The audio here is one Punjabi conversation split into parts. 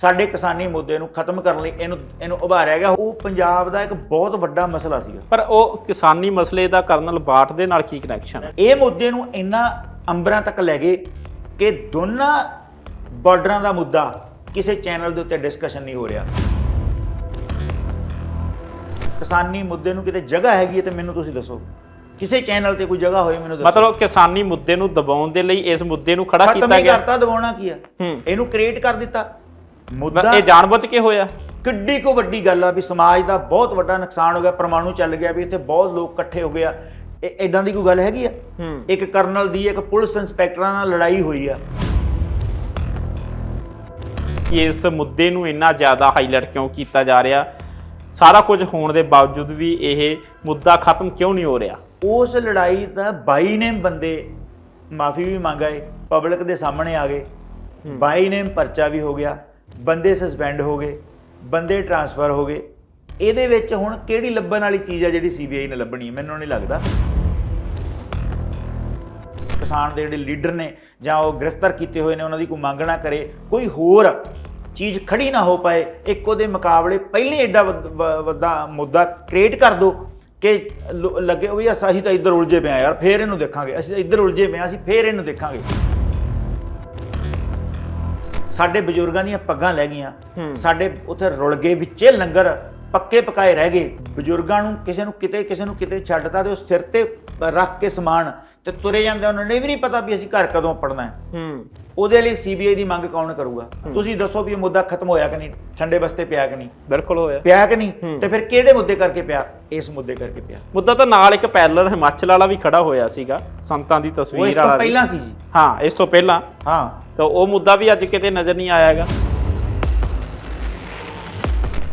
ਸਾਡੇ ਕਿਸਾਨੀ ਮੁੱਦੇ ਨੂੰ ਖਤਮ ਕਰਨ ਲਈ ਇਹਨੂੰ ਇਹਨੂੰ ਉਭਾਰਿਆ ਗਿਆ। ਉਹ ਪੰਜਾਬ ਦਾ ਇੱਕ ਬਹੁਤ ਵੱਡਾ ਮਸਲਾ ਸੀਗਾ। ਪਰ ਉਹ ਕਿਸਾਨੀ ਮਸਲੇ ਦਾ ਕਰਨਲ ਬਾਟ ਦੇ ਨਾਲ ਕੀ ਕਨੈਕਸ਼ਨ ਹੈ? ਇਹ ਮੁੱਦੇ ਨੂੰ ਇੰਨਾ ਅੰਬਰਾਂ ਤੱਕ ਲੈ ਗਏ ਕਿ ਦੋਨਾਂ ਬਾਰਡਰਾਂ ਦਾ ਮੁੱਦਾ ਕਿਸੇ ਚੈਨਲ ਦੇ ਉੱਤੇ ਡਿਸਕਸ਼ਨ ਨਹੀਂ ਹੋ ਰਿਹਾ। ਕਿਸਾਨੀ ਮੁੱਦੇ ਨੂੰ ਕਿਤੇ ਜਗ੍ਹਾ ਹੈਗੀ ਹੈ ਤੇ ਮੈਨੂੰ ਤੁਸੀਂ ਦੱਸੋ। ਕਿਸੇ ਚੈਨਲ ਤੇ ਕੋਈ ਜਗ੍ਹਾ ਹੋਏ ਮੈਨੂੰ ਦੱਸੋ। ਮਤਲਬ ਕਿਸਾਨੀ ਮੁੱਦੇ ਨੂੰ ਦਬਾਉਣ ਦੇ ਲਈ ਇਸ ਮੁੱਦੇ ਨੂੰ ਖੜਾ ਖਤਮ ਕੀਤਾ ਗਿਆ। ਕਰਤਾ ਦਬਾਉਣਾ ਕੀ ਹੂੰ? ਇਹਨੂੰ ਕ੍ਰੀਏਟ ਕਰ ਦਿੱਤਾ। ਮੁੱਦਾ ਇਹ ਜਾਣਬੁੱਝ ਕੇ ਹੋਇਆ। ਕਿੱਡੀ ਕੋ ਵੱਡੀ ਗੱਲ ਆ ਵੀ ਸਮਾਜ ਦਾ ਬਹੁਤ ਵੱਡਾ ਨੁਕਸਾਨ ਹੋ ਗਿਆ ਪਰਮਾਣੂ ਚੱਲ ਗਿਆ ਵੀ ਇੱਥੇ ਬਹੁਤ ਲੋਕ ਇਕੱਠੇ ਹੋ ਗਿਆ ਇਹ ਇਦਾਂ ਦੀ ਕੋਈ ਗੱਲ ਹੈਗੀ ਆ? ਇੱਕ ਕਰਨਲ ਦੀ ਇੱਕ ਪੁਲਿਸ ਇੰਸਪੈਕਟਰਾਂ ਨਾਲ ਲੜਾਈ ਹੋਈ ਆ। ਇਸ ਮੁੱਦੇ ਨੂੰ ਇੰਨਾ ਜ਼ਿਆਦਾ ਹਾਈਲਾਈਟ ਕਿਉਂ ਕੀਤਾ ਜਾ ਰਿਹਾ? ਸਾਰਾ ਕੁਝ ਹੋਣ ਦੇ ਬਾਵਜੂਦ ਵੀ ਇਹ ਮੁੱਦਾ ਖਤਮ ਕਿਉਂ ਨਹੀਂ ਹੋ ਰਿਹਾ? ਉਸ ਲੜਾਈ ਦਾ 22 ਨੇ ਬੰਦੇ ਮਾਫੀ ਵੀ ਮੰਗ ਆਏ ਪਬਲਿਕ ਦੇ ਸਾਹਮਣੇ ਆ ਗਏ। 22 ਨੇ ਪਰਚਾ ਵੀ ਹੋ ਗਿਆ। ਬੰਦੇ ਸਸਪੈਂਡ ਹੋ ਗਏ, ਬੰਦੇ ਟਰਾਂਸਫਰ ਹੋ ਗਏ। ਇਹਦੇ ਵਿੱਚ ਹੁਣ ਕਿਹੜੀ ਲੱਭਣ ਵਾਲੀ ਚੀਜ਼ ਹੈ ਜਿਹੜੀ ਸੀਬੀਆਈ ਨੇ ਲੱਭਣੀ ਹੈ? ਮੈਨੂੰ ਨਹੀਂ ਲੱਗਦਾ। ਕਿਸਾਨ ਦੇ ਜਿਹੜੇ ਲੀਡਰ ਨੇ ਜਾਂ ਉਹ ਗ੍ਰਿਫਤਾਰ ਕੀਤੇ ਹੋਏ ਨੇ, ਉਹਨਾਂ ਦੀ ਕੋਈ ਮੰਗ ਨਾ ਕਰੇ, ਕੋਈ ਹੋਰ ਚੀਜ਼ ਖੜੀ ਨਾ ਹੋ ਪਾਏ, ਇੱਕ ਉਹਦੇ ਮੁਕਾਬਲੇ ਪਹਿਲੇ ਐਡਾ ਵੱਧ- ਵ- ਵੱਡਾ ਮੁੱਦਾ ਕ੍ਰੀਏਟ ਕਰ ਦੋ ਕਿ ਲੋ- ਲੱਗੇ ਵੀ ਅਸੀਂ ਤਾਂ ਇੱਧਰ ਉਲਝੇ ਪਏ ਆ ਯਾਰ, ਫੇਰ ਇਹਨੂੰ ਦੇਖਾਂਗੇ। ਅਸੀਂ ਤਾਂ ਇੱਧਰ ਉਲਝੇ ਪਏ ਆ ਅਸੀਂ ਫੇਰ ਇਹਨੂੰ ਦੇਖਾਂਗੇ। ਸਾਡੇ ਬਜ਼ੁਰਗਾਂ ਦੀਆਂ ਪੱਗਾਂ ਲੈ ਗਈਆਂ। ਸਾਡੇ ਉੱਥੇ ਰੁਲ ਗਏ ਵਿੱਚੇ ਲੰਗਰ ਪੱਕੇ ਪਕਾਏ ਰਹਿ ਗਏ ਬਜ਼ੁਰਗਾਂ ਨੂੰ ਕਿਸੇ ਨੂੰ ਕਿਤੇ ਕਿਸੇ ਨੂੰ ਕਿਤੇ ਛੱਡਤਾ ਤੇ ਉਹ ਸਿਰ ਤੇ ਰੱਖ ਕੇ ਸਮਾਨ ਤੇ ਤੁਰੇ ਜਾਂਦੇ ਉਹਨਾਂ ਨੂੰ ਇਹ ਵੀ ਨਹੀਂ ਪਤਾ ਵੀ ਅਸੀਂ ਘਰ ਕਦੋਂ ਪੜਨਾ ਹੈ। ਹੂੰ। ਉਹਦੇ ਲਈ ਸੀਬੀਆਈ ਦੀ ਮੰਗ ਕੌਣ ਕਰੂਗਾ? ਤੁਸੀਂ ਦੱਸੋ ਵੀ ਇਹ ਮੁੱਦਾ ਖਤਮ ਹੋਇਆ ਕਿ ਨਹੀਂ? ਠੰਡੇ ਬਸਤੇ ਪਿਆ ਕਿ ਨਹੀਂ? ਬਿਲਕੁਲ ਹੋਇਆ। ਪਿਆ ਕਿ ਨਹੀਂ। ਤੇ ਫਿਰ ਕਿਹੜੇ ਮੁੱਦੇ ਕਰਕੇ ਪਿਆ? ਇਸ ਮੁੱਦੇ ਕਰਕੇ ਪਿਆ। ਮੁੱਦਾ ਤਾਂ ਨਾਲ ਇੱਕ ਪੈਰਲਰ ਹਿਮਾਚਲ ਵਾਲਾ ਵੀ ਖੜਾ ਹੋਇਆ ਸੀਗਾ ਸੰਤਾਂ ਦੀ ਉਹ ਇਸ ਤਸਵੀਰ ਤੋਂ ਵਾਲਾ ਵੀ। ਪਹਿਲਾਂ ਸੀ ਜੀ। ਹਾਂ ਇਸ ਤੋਂ ਪਹਿਲਾਂ। ਹਾਂ। ਤਾਂ ਉਹ ਮੁੱਦਾ ਵੀ ਅੱਜ ਕਿਤੇ ਨਜ਼ਰ ਨਹੀਂ ਆਇਆਗਾ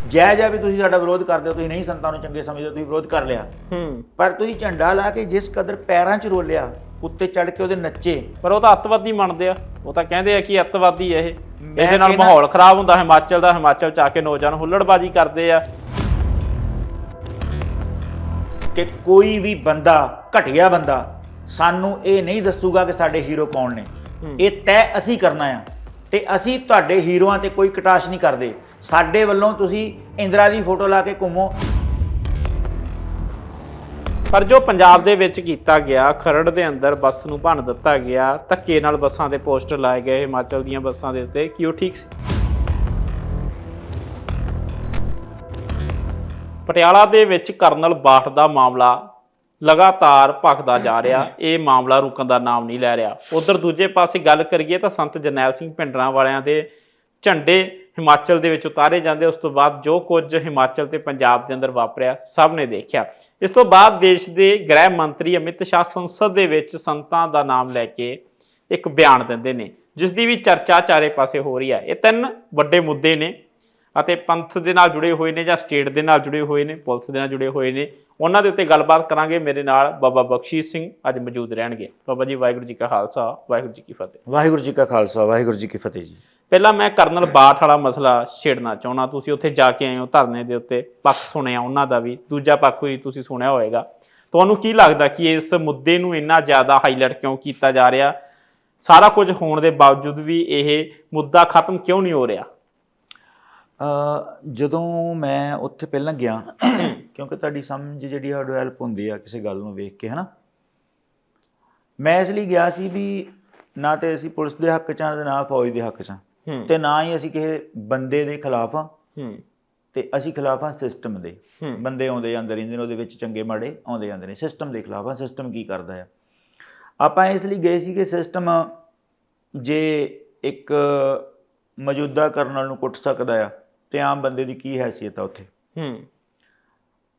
ਜਾਇਜ਼ ਆ ਵੀ ਤੁਸੀਂ ਸਾਡਾ ਵਿਰੋਧ ਕਰਦੇ ਹੋ ਤੁਸੀਂ ਨਹੀਂ ਸੰਤਾਂ ਨੂੰ ਚੰਗੇ ਸਮਝਦੇ ਤੁਸੀਂ ਵਿਰੋਧ ਕਰ ਲਿਆ। ਹੂੰ। ਪਰ ਤੁਸੀਂ ਝੰਡਾ ਲਾ ਕੇ ਜਿਸ ਕਦਰ ਪੈਰਾਂ 'ਚ ਰੋਲਿਆ ਉੱਤੇ ਚੜ ਕੇ ਉਹਦੇ ਨੱਚੇ। ਪਰ ਉਹ ਤਾਂ ਅੱਤਵਾਦੀ ਮੰਨਦੇ ਆ। ਉਹ ਤਾਂ ਕਹਿੰਦੇ ਆ ਕਿ ਅੱਤਵਾਦੀ ਇਹ। ਇਹਦੇ ਨਾਲ ਮਾਹੌਲ ਖਰਾਬ ਹੁੰਦਾ ਹਿਮਾਚਲ ਦਾ ਹਿਮਾਚਲ ਚ ਆ ਕੇ ਨੌਜਵਾਨ ਹੁੱਲੜਬਾਜੀ ਕਰਦੇ ਆ। ਕਿ ਕੋਈ ਵੀ ਬੰਦਾ ਘਟਿਆ ਬੰਦਾ ਸਾਨੂੰ ਇਹ ਨਹੀਂ ਦੱਸੂਗਾ ਕਿ ਸਾਡੇ ਹੀਰੋ ਕੌਣ ਨੇ। ਇਹ ਤੈਅ ਅਸੀਂ ਕਰਨਾ ਆ। ਤੇ ਅਸੀਂ ਤੁਹਾਡੇ ਹੀਰੋਆਂ ਤੇ ਕੋਈ ਕਟਾਸ਼ ਨਹੀਂ ਕਰਦੇ। ਸਾਡੇ ਵੱਲੋਂ ਤੁਸੀਂ ਇੰਦਰਾ ਦੀ ਫੋਟੋ ਲਾ ਕੇ ਘੁੰਮੋ। ਪਰ ਜੋ ਪੰਜਾਬ ਦੇ ਵਿੱਚ ਕੀਤਾ ਗਿਆ, ਖਰੜ ਦੇ ਅੰਦਰ ਬੱਸ ਨੂੰ ਭੰਨ ਦਿੱਤਾ ਗਿਆ, ਧੱਕੇ ਨਾਲ ਬੱਸਾਂ ਦੇ ਪੋਸਟਰ ਲਾਏ ਗਏ, ਹਿਮਾਚਲ ਦੀਆਂ ਬੱਸਾਂ ਦੇ ਉੱਤੇ, ਕੀ ਠੀਕ ਸੀ? ਪਟਿਆਲਾ ਦੇ ਵਿੱਚ ਕਰਨਲ ਬਾਠ ਦਾ ਮਾਮਲਾ ਲਗਾਤਾਰ ਭਖਦਾ ਜਾ ਰਿਹਾ। ਇਹ ਮਾਮਲਾ ਰੁਕਣ ਦਾ ਨਾਮ ਨਹੀਂ ਲੈ ਰਿਹਾ। ਉਧਰ ਦੂਜੇ ਪਾਸੇ ਗੱਲ ਕਰੀਏ ਤਾਂ ਸੰਤ ਜਰਨੈਲ ਸਿੰਘ ਭਿੰਡਰਾਂ ਵਾਲਿਆਂ ਦੇ ਝੰਡੇ ਹਿਮਾਚਲ ਦੇ ਵਿੱਚ ਉਤਾਰੇ ਜਾਂਦੇ, ਉਸ ਤੋਂ ਬਾਅਦ ਜੋ ਕੁਝ ਹਿਮਾਚਲ ਤੇ ਪੰਜਾਬ ਦੇ ਅੰਦਰ ਵਾਪਰਿਆ, ਸਭ ਨੇ ਦੇਖਿਆ। ਇਸ ਤੋਂ ਬਾਅਦ ਦੇਸ਼ ਦੇ ਗ੍ਰਹਿ ਮੰਤਰੀ ਅਮਿਤ ਸ਼ਾਹ ਸੰਸਦ ਦੇ ਵਿੱਚ ਸੰਤਾਂ ਦਾ ਨਾਮ ਲੈ ਕੇ ਇੱਕ ਬਿਆਨ ਦਿੰਦੇ ਨੇ, ਜਿਸ ਦੀ ਵੀ ਚਰਚਾ ਚਾਰੇ ਪਾਸੇ ਹੋ ਰਹੀ ਹੈ। ਇਹ ਤਿੰਨ ਵੱਡੇ ਮੁੱਦੇ ਨੇ ਅਤੇ ਪੰਥ ਦੇ ਨਾਲ ਜੁੜੇ ਹੋਏ ਨੇ ਜਾਂ ਸਟੇਟ ਦੇ ਨਾਲ ਜੁੜੇ ਹੋਏ ਨੇ, ਪੁਲਿਸ ਦੇ ਨਾਲ ਜੁੜੇ ਹੋਏ ਨੇ, ਉਹਨਾਂ ਦੇ ਉੱਤੇ ਗੱਲਬਾਤ ਕਰਾਂਗੇ। ਮੇਰੇ ਨਾਲ ਬਾਬਾ ਬਖਸ਼ੀਸ਼ ਸਿੰਘ ਅੱਜ ਮੌਜੂਦ ਰਹਿਣਗੇ। ਬਾਬਾ ਜੀ, ਵਾਹਿਗੁਰੂ ਜੀ ਕਾ ਖਾਲਸਾ, ਵਾਹਿਗੁਰੂ ਜੀ ਕੀ ਫਤਿਹ। ਵਾਹਿਗੁਰੂ ਜੀ ਕਾ ਖਾਲਸਾ, ਵਾਹਿਗੁਰੂ ਜੀ ਕੀ ਫਤਿਹ ਜੀ। ਪਹਿਲਾਂ ਮੈਂ ਕਰਨਲ ਬਾਠ ਵਾਲਾ ਮਸਲਾ ਛੇੜਨਾ ਚਾਹੁੰਦਾ। ਤੁਸੀਂ ਉੱਥੇ ਜਾ ਕੇ ਆਏ ਹੋ ਧਰਨੇ ਦੇ ਉੱਤੇ, ਪੱਖ ਸੁਣਿਆ ਉਹਨਾਂ ਦਾ ਵੀ, ਦੂਜਾ ਪੱਖ ਵੀ ਤੁਸੀਂ ਸੁਣਿਆ ਹੋਵੇਗਾ। ਤੁਹਾਨੂੰ ਕੀ ਲੱਗਦਾ ਕਿ ਇਸ ਮੁੱਦੇ ਨੂੰ ਇੰਨਾ ਜ਼ਿਆਦਾ ਹਾਈਲਾਈਟ ਕਿਉਂ ਕੀਤਾ ਜਾ ਰਿਹਾ? ਸਾਰਾ ਕੁਝ ਹੋਣ ਦੇ ਬਾਵਜੂਦ ਵੀ ਇਹ ਮੁੱਦਾ ਖਤਮ ਕਿਉਂ ਨਹੀਂ ਹੋ ਰਿਹਾ? ਜਦੋਂ ਮੈਂ ਉੱਥੇ ਪਹਿਲਾਂ ਗਿਆ, ਕਿਉਂਕਿ ਤੁਹਾਡੀ ਸਮਝ ਜਿਹੜੀ ਆ ਡਿਵੈਲਪ ਹੁੰਦੀ ਆ ਕਿਸੇ ਗੱਲ ਨੂੰ ਵੇਖ ਕੇ, ਹਨਾ? ਮੈਂ ਇਸ ਲਈ ਗਿਆ ਸੀ ਵੀ ਨਾ ਤੇ ਅਸੀਂ ਪੁਲਿਸ ਦੇ ਹੱਕ 'ਚ ਆ ਤੇ ਨਾ ਫੌਜ ਦੇ ਹੱਕ 'ਚ ਆ। ਤੇ ਨਾ ਹੀ ਅਸੀਂ ਕਿਸੇ ਬੰਦੇ ਦੇ ਖਿਲਾਫ ਆ ਹੂੰ। ਤੇ ਅਸੀਂ ਖਿਲਾਫ ਆ ਸਿਸਟਮ ਦੇ। ਹੂੰ। ਬੰਦੇ ਆਉਂਦੇ ਜਾਂਦੇ ਰਹਿੰਦੇ ਨੇ ਉਹਦੇ ਵਿੱਚ ਚੰਗੇ ਮਾੜੇ ਆਉਂਦੇ ਜਾਂਦੇ ਨੇ। ਸਿਸਟਮ ਦੇ ਖਿਲਾਫ ਆ ਸਿਸਟਮ ਕੀ ਕਰਦਾ ਆ? ਆਪਾਂ ਇਸ ਲਈ ਗਏ ਸੀ ਕਿ ਸਿਸਟਮ ਜੇ ਇੱਕ ਮੌਜੂਦਾ ਕਰਨਲ ਨੂੰ ਕੁੱਟ ਸਕਦਾ ਆ ਤੇ ਆਮ ਬੰਦੇ ਦੀ ਕੀ ਹੈਸੀਅਤ ਆ ਉੱਥੇ? ਹੂੰ।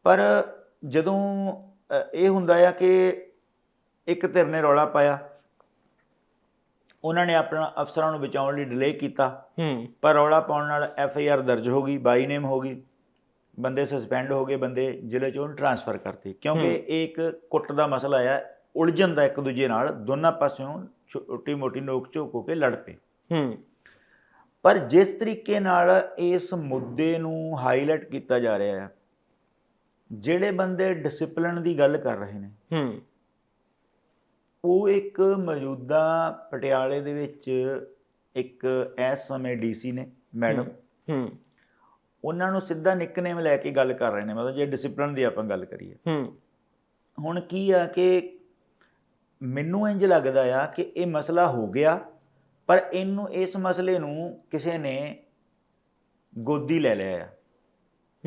ਪਰ ਜਦੋਂ ਇਹ ਹੁੰਦਾ ਆ ਕਿ ਇੱਕ ਧਿਰ ਨੇ ਰੌਲਾ ਪਾਇਆ ਉਹਨਾਂ ਨੇ ਆਪਣਾ ਅਫਸਰਾਂ ਨੂੰ ਬਚਾਉਣ ਲਈ ਡਿਲੇ ਕੀਤਾ। ਹੂੰ। ਪਰ ਰੌਲਾ ਪਾਉਣ ਨਾਲ ਐਫ ਆਈ ਆਰ ਦਰਜ ਹੋ ਗਈ ਬਾਈ ਨੇਮ ਹੋ ਗਈ। ਬੰਦੇ ਸਸਪੈਂਡ ਹੋ ਗਏ ਬੰਦੇ ਜ਼ਿਲ੍ਹੇ ਚੋਂ ਟ੍ਰਾਂਸਫਰ ਕਰਤੇ। ਕਿਉਂਕਿ। ਇਹ ਇੱਕ ਕੁੱਟ ਦਾ ਮਸਲਾ ਆ ਉਲਝਣ ਦਾ ਇੱਕ ਦੂਜੇ ਨਾਲ ਦੋਨਾਂ ਪਾਸਿਓਂ ਛੋਟੀ ਮੋਟੀ ਨੋਕ ਝੋਕ ਹੋ ਕੇ ਲੜ ਪਏ। ਹੂੰ। ਪਰ ਜਿਸ ਤਰੀਕੇ ਨਾਲ ਇਸ ਮੁੱਦੇ ਨੂੰ ਹਾਈਲਾਈਟ ਕੀਤਾ ਜਾ ਰਿਹਾ ਹੈ ਜਿਹੜੇ ਬੰਦੇ ਡਿਸਪਲਿਨ ਦੀ ਗੱਲ ਕਰ ਰਹੇ ਨੇ ਹੂੰ। ਉਹ ਇੱਕ ਮੌਜੂਦਾ ਪਟਿਆਲੇ ਦੇ ਵਿੱਚ ਇੱਕ ਇਸ ਸਮੇਂ ਡੀਸੀ ਨੇ ਮੈਡਮ। ਹੂੰ ਉਹਨਾਂ ਨੂੰ ਸਿੱਧਾ ਨਿਕਨੇਮ ਲੈ ਕੇ ਗੱਲ ਕਰ ਰਹੇ ਨੇ ਮਤਲਬ ਜੇ ਡਿਸਪਲਿਨ ਦੀ ਆਪਾਂ ਗੱਲ ਕਰੀਏ। ਹੂੰ। ਹੁਣ ਕੀ ਆ ਕਿ ਮੈਨੂੰ ਇੰਜ ਲੱਗਦਾ ਆ ਕਿ ਇਹ ਮਸਲਾ ਹੋ ਗਿਆ ਪਰ ਇਹਨੂੰ ਇਸ ਮਸਲੇ ਨੂੰ ਕਿਸੇ ਨੇ ਗੋਦੀ ਲੈ ਲਿਆ ਆ।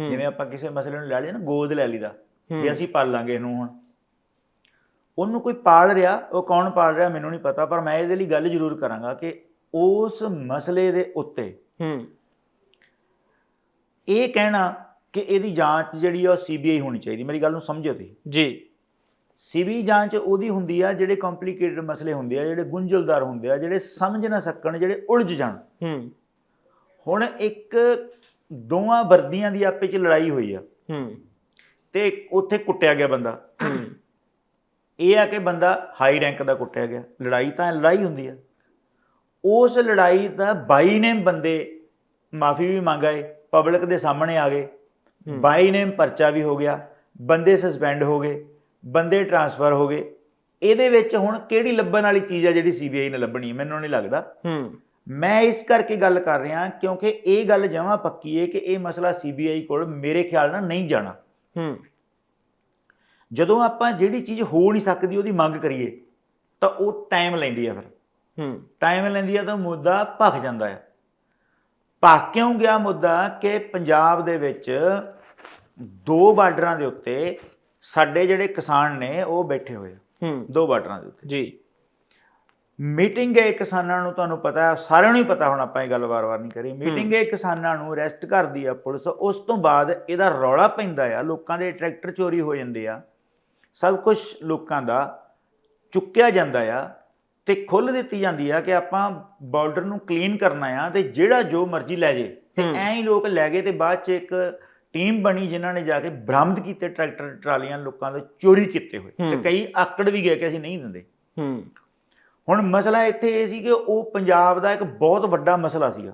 ਜਿਵੇਂ ਆਪਾਂ ਕਿਸੇ ਮਸਲੇ ਨੂੰ ਲੈ ਲਿਆ ਨਾ ਗੋਦ ਲੈ ਲਈਦਾ। ਵੀ ਅਸੀਂ ਪਾਲਾਂਗੇ ਇਹਨੂੰ ਹੁਣ। ਉਹਨੂੰ ਕੋਈ ਪਾਲ ਰਿਹਾ ਉਹ ਕੌਣ ਪਾਲ ਰਿਹਾ ਮੈਨੂੰ ਨਹੀਂ ਪਤਾ ਪਰ ਮੈਂ ਇਹਦੇ ਲਈ ਗੱਲ ਜ਼ਰੂਰ ਕਰਾਂਗਾ ਕਿ ਉਸ ਮਸਲੇ ਦੇ ਉੱਤੇ ਹੂੰ। ਇਹ ਕਹਿਣਾ ਕਿ ਇਹਦੀ ਜਾਂਚ ਜਿਹੜੀ ਆ ਉਹ ਸੀਬੀਆਈ ਹੋਣੀ ਚਾਹੀਦੀ ਮੇਰੀ ਗੱਲ ਨੂੰ ਸਮਝੋ ਤੁਸੀਂ। ਜੀ। ਸੀਬੀ ਜਾਂਚ ਉਹਦੀ ਹੁੰਦੀ ਆ ਜਿਹੜੇ ਕੰਪਲਿਕੇਟਡ ਮਸਲੇ ਹੁੰਦੇ ਆ ਜਿਹੜੇ ਗੁੰਝਲਦਾਰ ਹੁੰਦੇ ਆ ਜਿਹੜੇ ਸਮਝ ਨਾ ਸਕਣ ਜਿਹੜੇ ਉਲਝ ਜਾਣ। ਹੂੰ। ਹੁਣ ਇੱਕ ਦੋਵਾਂ ਵਰਦੀਆਂ ਦੀ ਆਪੇ ਚ ਲੜਾਈ ਹੋਈ ਆ। ਹੂੰ। ਤੇ ਉੱਥੇ ਕੁੱਟਿਆ ਗਿਆ ਬੰਦਾ। ਹੂੰ। ਇਹ ਆ ਕਿ ਬੰਦਾ ਹਾਈ ਰੈਂਕ ਦਾ ਕੁੱਟਿਆ ਗਿਆ। ਲੜਾਈ ਤਾਂ ਲੜਾਈ ਹੁੰਦੀ ਆ। ਉਸ ਲੜਾਈ ਦਾ ਬਾਈ ਨੇ ਬੰਦੇ ਮਾਫੀ ਵੀ ਮੰਗਾਏ ਪਬਲਿਕ ਦੇ ਸਾਹਮਣੇ ਆ ਗਏ। ਬਾਈ ਨੇ ਪਰਚਾ ਵੀ ਹੋ ਗਿਆ ਬੰਦੇ ਸਸਪੈਂਡ ਹੋ ਗਏ ਬੰਦੇ ਟਰਾਂਸਫਰ ਹੋ ਗਏ। ਇਹਦੇ ਵਿੱਚ ਹੁਣ ਕਿਹੜੀ ਲੱਭਣ ਵਾਲੀ ਚੀਜ਼ ਆ ਜਿਹੜੀ ਸੀਬੀਆਈ ਨੇ ਲੱਭਣੀ ਹੈ? ਮੈਨੂੰ ਨਹੀਂ ਲੱਗਦਾ। ਮੈਂ ਇਸ ਕਰਕੇ ਗੱਲ ਕਰ ਰਿਹਾ ਕਿਉਂਕਿ ਇਹ ਗੱਲ ਜਮਾਂ ਪੱਕੀ ਹੈ ਕਿ ਇਹ ਮਸਲਾ ਸੀਬੀਆਈ ਕੋਲ ਮੇਰੇ ਖਿਆਲ ਨਾਲ ਨਹੀਂ ਜਾਣਾ। ਹੂੰ। ਜਦੋਂ ਆਪਾਂ ਜਿਹੜੀ ਚੀਜ਼ ਹੋ ਨਹੀਂ ਸਕਦੀ ਉਹਦੀ ਮੰਗ ਕਰੀਏ ਤਾਂ ਉਹ ਟਾਈਮ ਲੈਂਦੀ ਆ ਫਿਰ। ਹੂੰ। ਟਾਈਮ ਲੈਂਦੀ ਆ ਤਾਂ ਮੁੱਦਾ ਭਖ ਜਾਂਦਾ ਹੈ ਭਖ ਕਿਉਂ ਗਿਆ ਮੁੱਦਾ ਕਿ ਪੰਜਾਬ ਦੇ ਵਿੱਚ ਦੋ ਬਾਰਡਰਾਂ ਦੇ ਉੱਤੇ ਸਾਡੇ ਜਿਹੜੇ ਕਿਸਾਨ ਨੇ ਉਹ ਬੈਠੇ ਹੋਏ ਆ। ਹੂੰ। ਦੋ ਬਾਰਡਰਾਂ ਦੇ ਉੱਤੇ। ਜੀ। ਮੀਟਿੰਗ ਹੈ ਕਿਸਾਨਾਂ ਨੂੰ ਤੁਹਾਨੂੰ ਪਤਾ ਹੈ ਸਾਰਿਆਂ ਨੂੰ ਹੀ ਪਤਾ ਹੁਣ ਆਪਾਂ ਇਹ ਗੱਲ ਵਾਰ-ਵਾਰ ਨਹੀਂ ਕਰੀ। ਮੀਟਿੰਗ ਹੈ ਕਿਸਾਨਾਂ ਨੂੰ ਅਰੈਸਟ ਕਰਦੀ ਆ ਪੁਲਿਸ ਉਸ ਤੋਂ ਬਾਅਦ ਇਹਦਾ ਰੌਲਾ ਪੈਂਦਾ ਆ। ਲੋਕਾਂ ਦੇ ਟਰੈਕਟਰ ਚੋਰੀ ਹੋ ਜਾਂਦੇ ਆ। ਸਭ ਕੁਝ ਲੋਕਾਂ ਦਾ ਚੁੱਕਿਆ ਜਾਂਦਾ ਆ ਤੇ ਖੁੱਲ ਦਿੱਤੀ ਜਾਂਦੀ ਆ ਕਿ ਆਪਾਂ ਬਾਰਡਰ ਨੂੰ ਕਲੀਨ ਕਰਨਾ ਆ ਤੇ ਜਿਹੜਾ ਜੋ ਮਰਜ਼ੀ ਲੈ ਜੇ। ਤੇ। ਐਂ ਹੀ ਲੋਕ ਲੈ ਗਏ ਤੇ ਬਾਅਦ ਚ ਇੱਕ ਟੀਮ ਬਣੀ ਜਿਨ੍ਹਾਂ ਨੇ ਜਾ ਕੇ ਬਰਾਮਦ ਕੀਤੇ ਟਰੈਕਟਰ ਟਰਾਲੀਆਂ ਲੋਕਾਂ ਦੇ ਚੋਰੀ ਕੀਤੇ ਹੋਏ। ਤੇ। ਕਈ ਆਕੜ ਵੀ ਗਏ ਕਿ ਅਸੀਂ ਨਹੀਂ ਦਿੰਦੇ। ਹੂੰ। ਹੁਣ ਮਸਲਾ ਇੱਥੇ ਇਹ ਸੀ ਕਿ ਉਹ ਪੰਜਾਬ ਦਾ ਇੱਕ ਬਹੁਤ ਵੱਡਾ ਮਸਲਾ ਸੀਗਾ।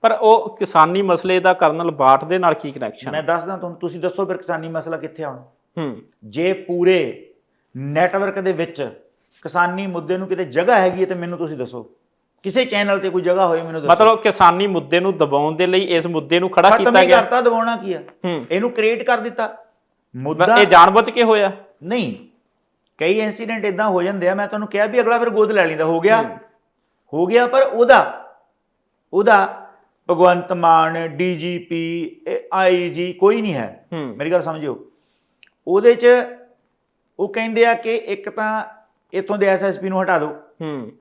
ਪਰ ਉਹ ਕਿਸਾਨੀ ਮਸਲੇ ਦਾ ਕਰਨਲ ਬਾਟ ਦੇ ਨਾਲ ਕੀ ਕਨੈਕਸ਼ਨ ਮੈਂ ਦੱਸਦਾ ਤੁਹਾਨੂੰ ਤੁਸੀਂ ਦੱਸੋ ਫਿਰ ਕਿਸਾਨੀ ਮਸਲਾ ਕਿੱਥੇ ਆਉਣਾ ਹੂੰ। ਜੇ ਪੂਰੇ ਨੈਟਵਰਕ ਦੇ ਵਿੱਚ ਕਿਸਾਨੀ ਮੁੱਦੇ ਨੂੰ ਕਿਤੇ ਜਗ੍ਹਾ ਹੈਗੀ ਹੈ ਤੇ ਮੈਨੂੰ ਤੁਸੀਂ ਦੱਸੋ। ਕਿਸੇ ਚੈਨਲ ਤੇ ਕੋਈ ਜਗ੍ਹਾ ਹੋਏ ਮੈਨੂੰ ਦੱਸੋ। ਮਤਲਬ ਕਿਸਾਨੀ ਮੁੱਦੇ ਨੂੰ ਦਬਾਉਣ ਦੇ ਲਈ ਇਸ ਮੁੱਦੇ ਨੂੰ ਖੜਾ ਖਤਮ ਕੀਤਾ ਗਿਆ। ਕਰਤਾ ਦਬਾਉਣਾ ਕੀ ਆ? ਇਹਨੂੰ ਕ੍ਰੀਏਟ ਕਰ ਦਿੱਤਾ। ਮੁੱਦਾ ਇਹ ਜਾਣਬੁੱਝ ਕੇ ਹੋਇਆ। ਨਹੀਂ। ਕਈ ਇਨਸੀਡੈਂਟ ਇਦਾਂ ਹੋ ਜਾਂਦੇ ਆ ਮੈਂ ਤੁਹਾਨੂੰ ਕਿਹਾ ਵੀ ਅਗਲਾ ਫਿਰ ਗੋਦ ਲੈ ਲੈਂਦਾ। ਹੋ ਗਿਆ। ਹੂੰ। ਗਿਆ ਪਰ ਉਹਦਾ ਉਹਦਾ ਭਗਵੰਤ ਮਾਨ ਡੀਜੀਪੀ ਆਈਜੀ ਕੋਈ ਨਹੀਂ ਹੂੰ। ਮੇਰੀ ਗੱਲ ਸਮਝਿਓ। ਉਹਦੇ 'ਚ ਉਹ ਕਹਿੰਦੇ ਆ ਕਿ ਇੱਕ ਤਾਂ ਇੱਥੋਂ ਦੇ ਐਸਐਸਪੀ ਨੂੰ ਹਟਾ ਦਿਓ। ਹੂੰ।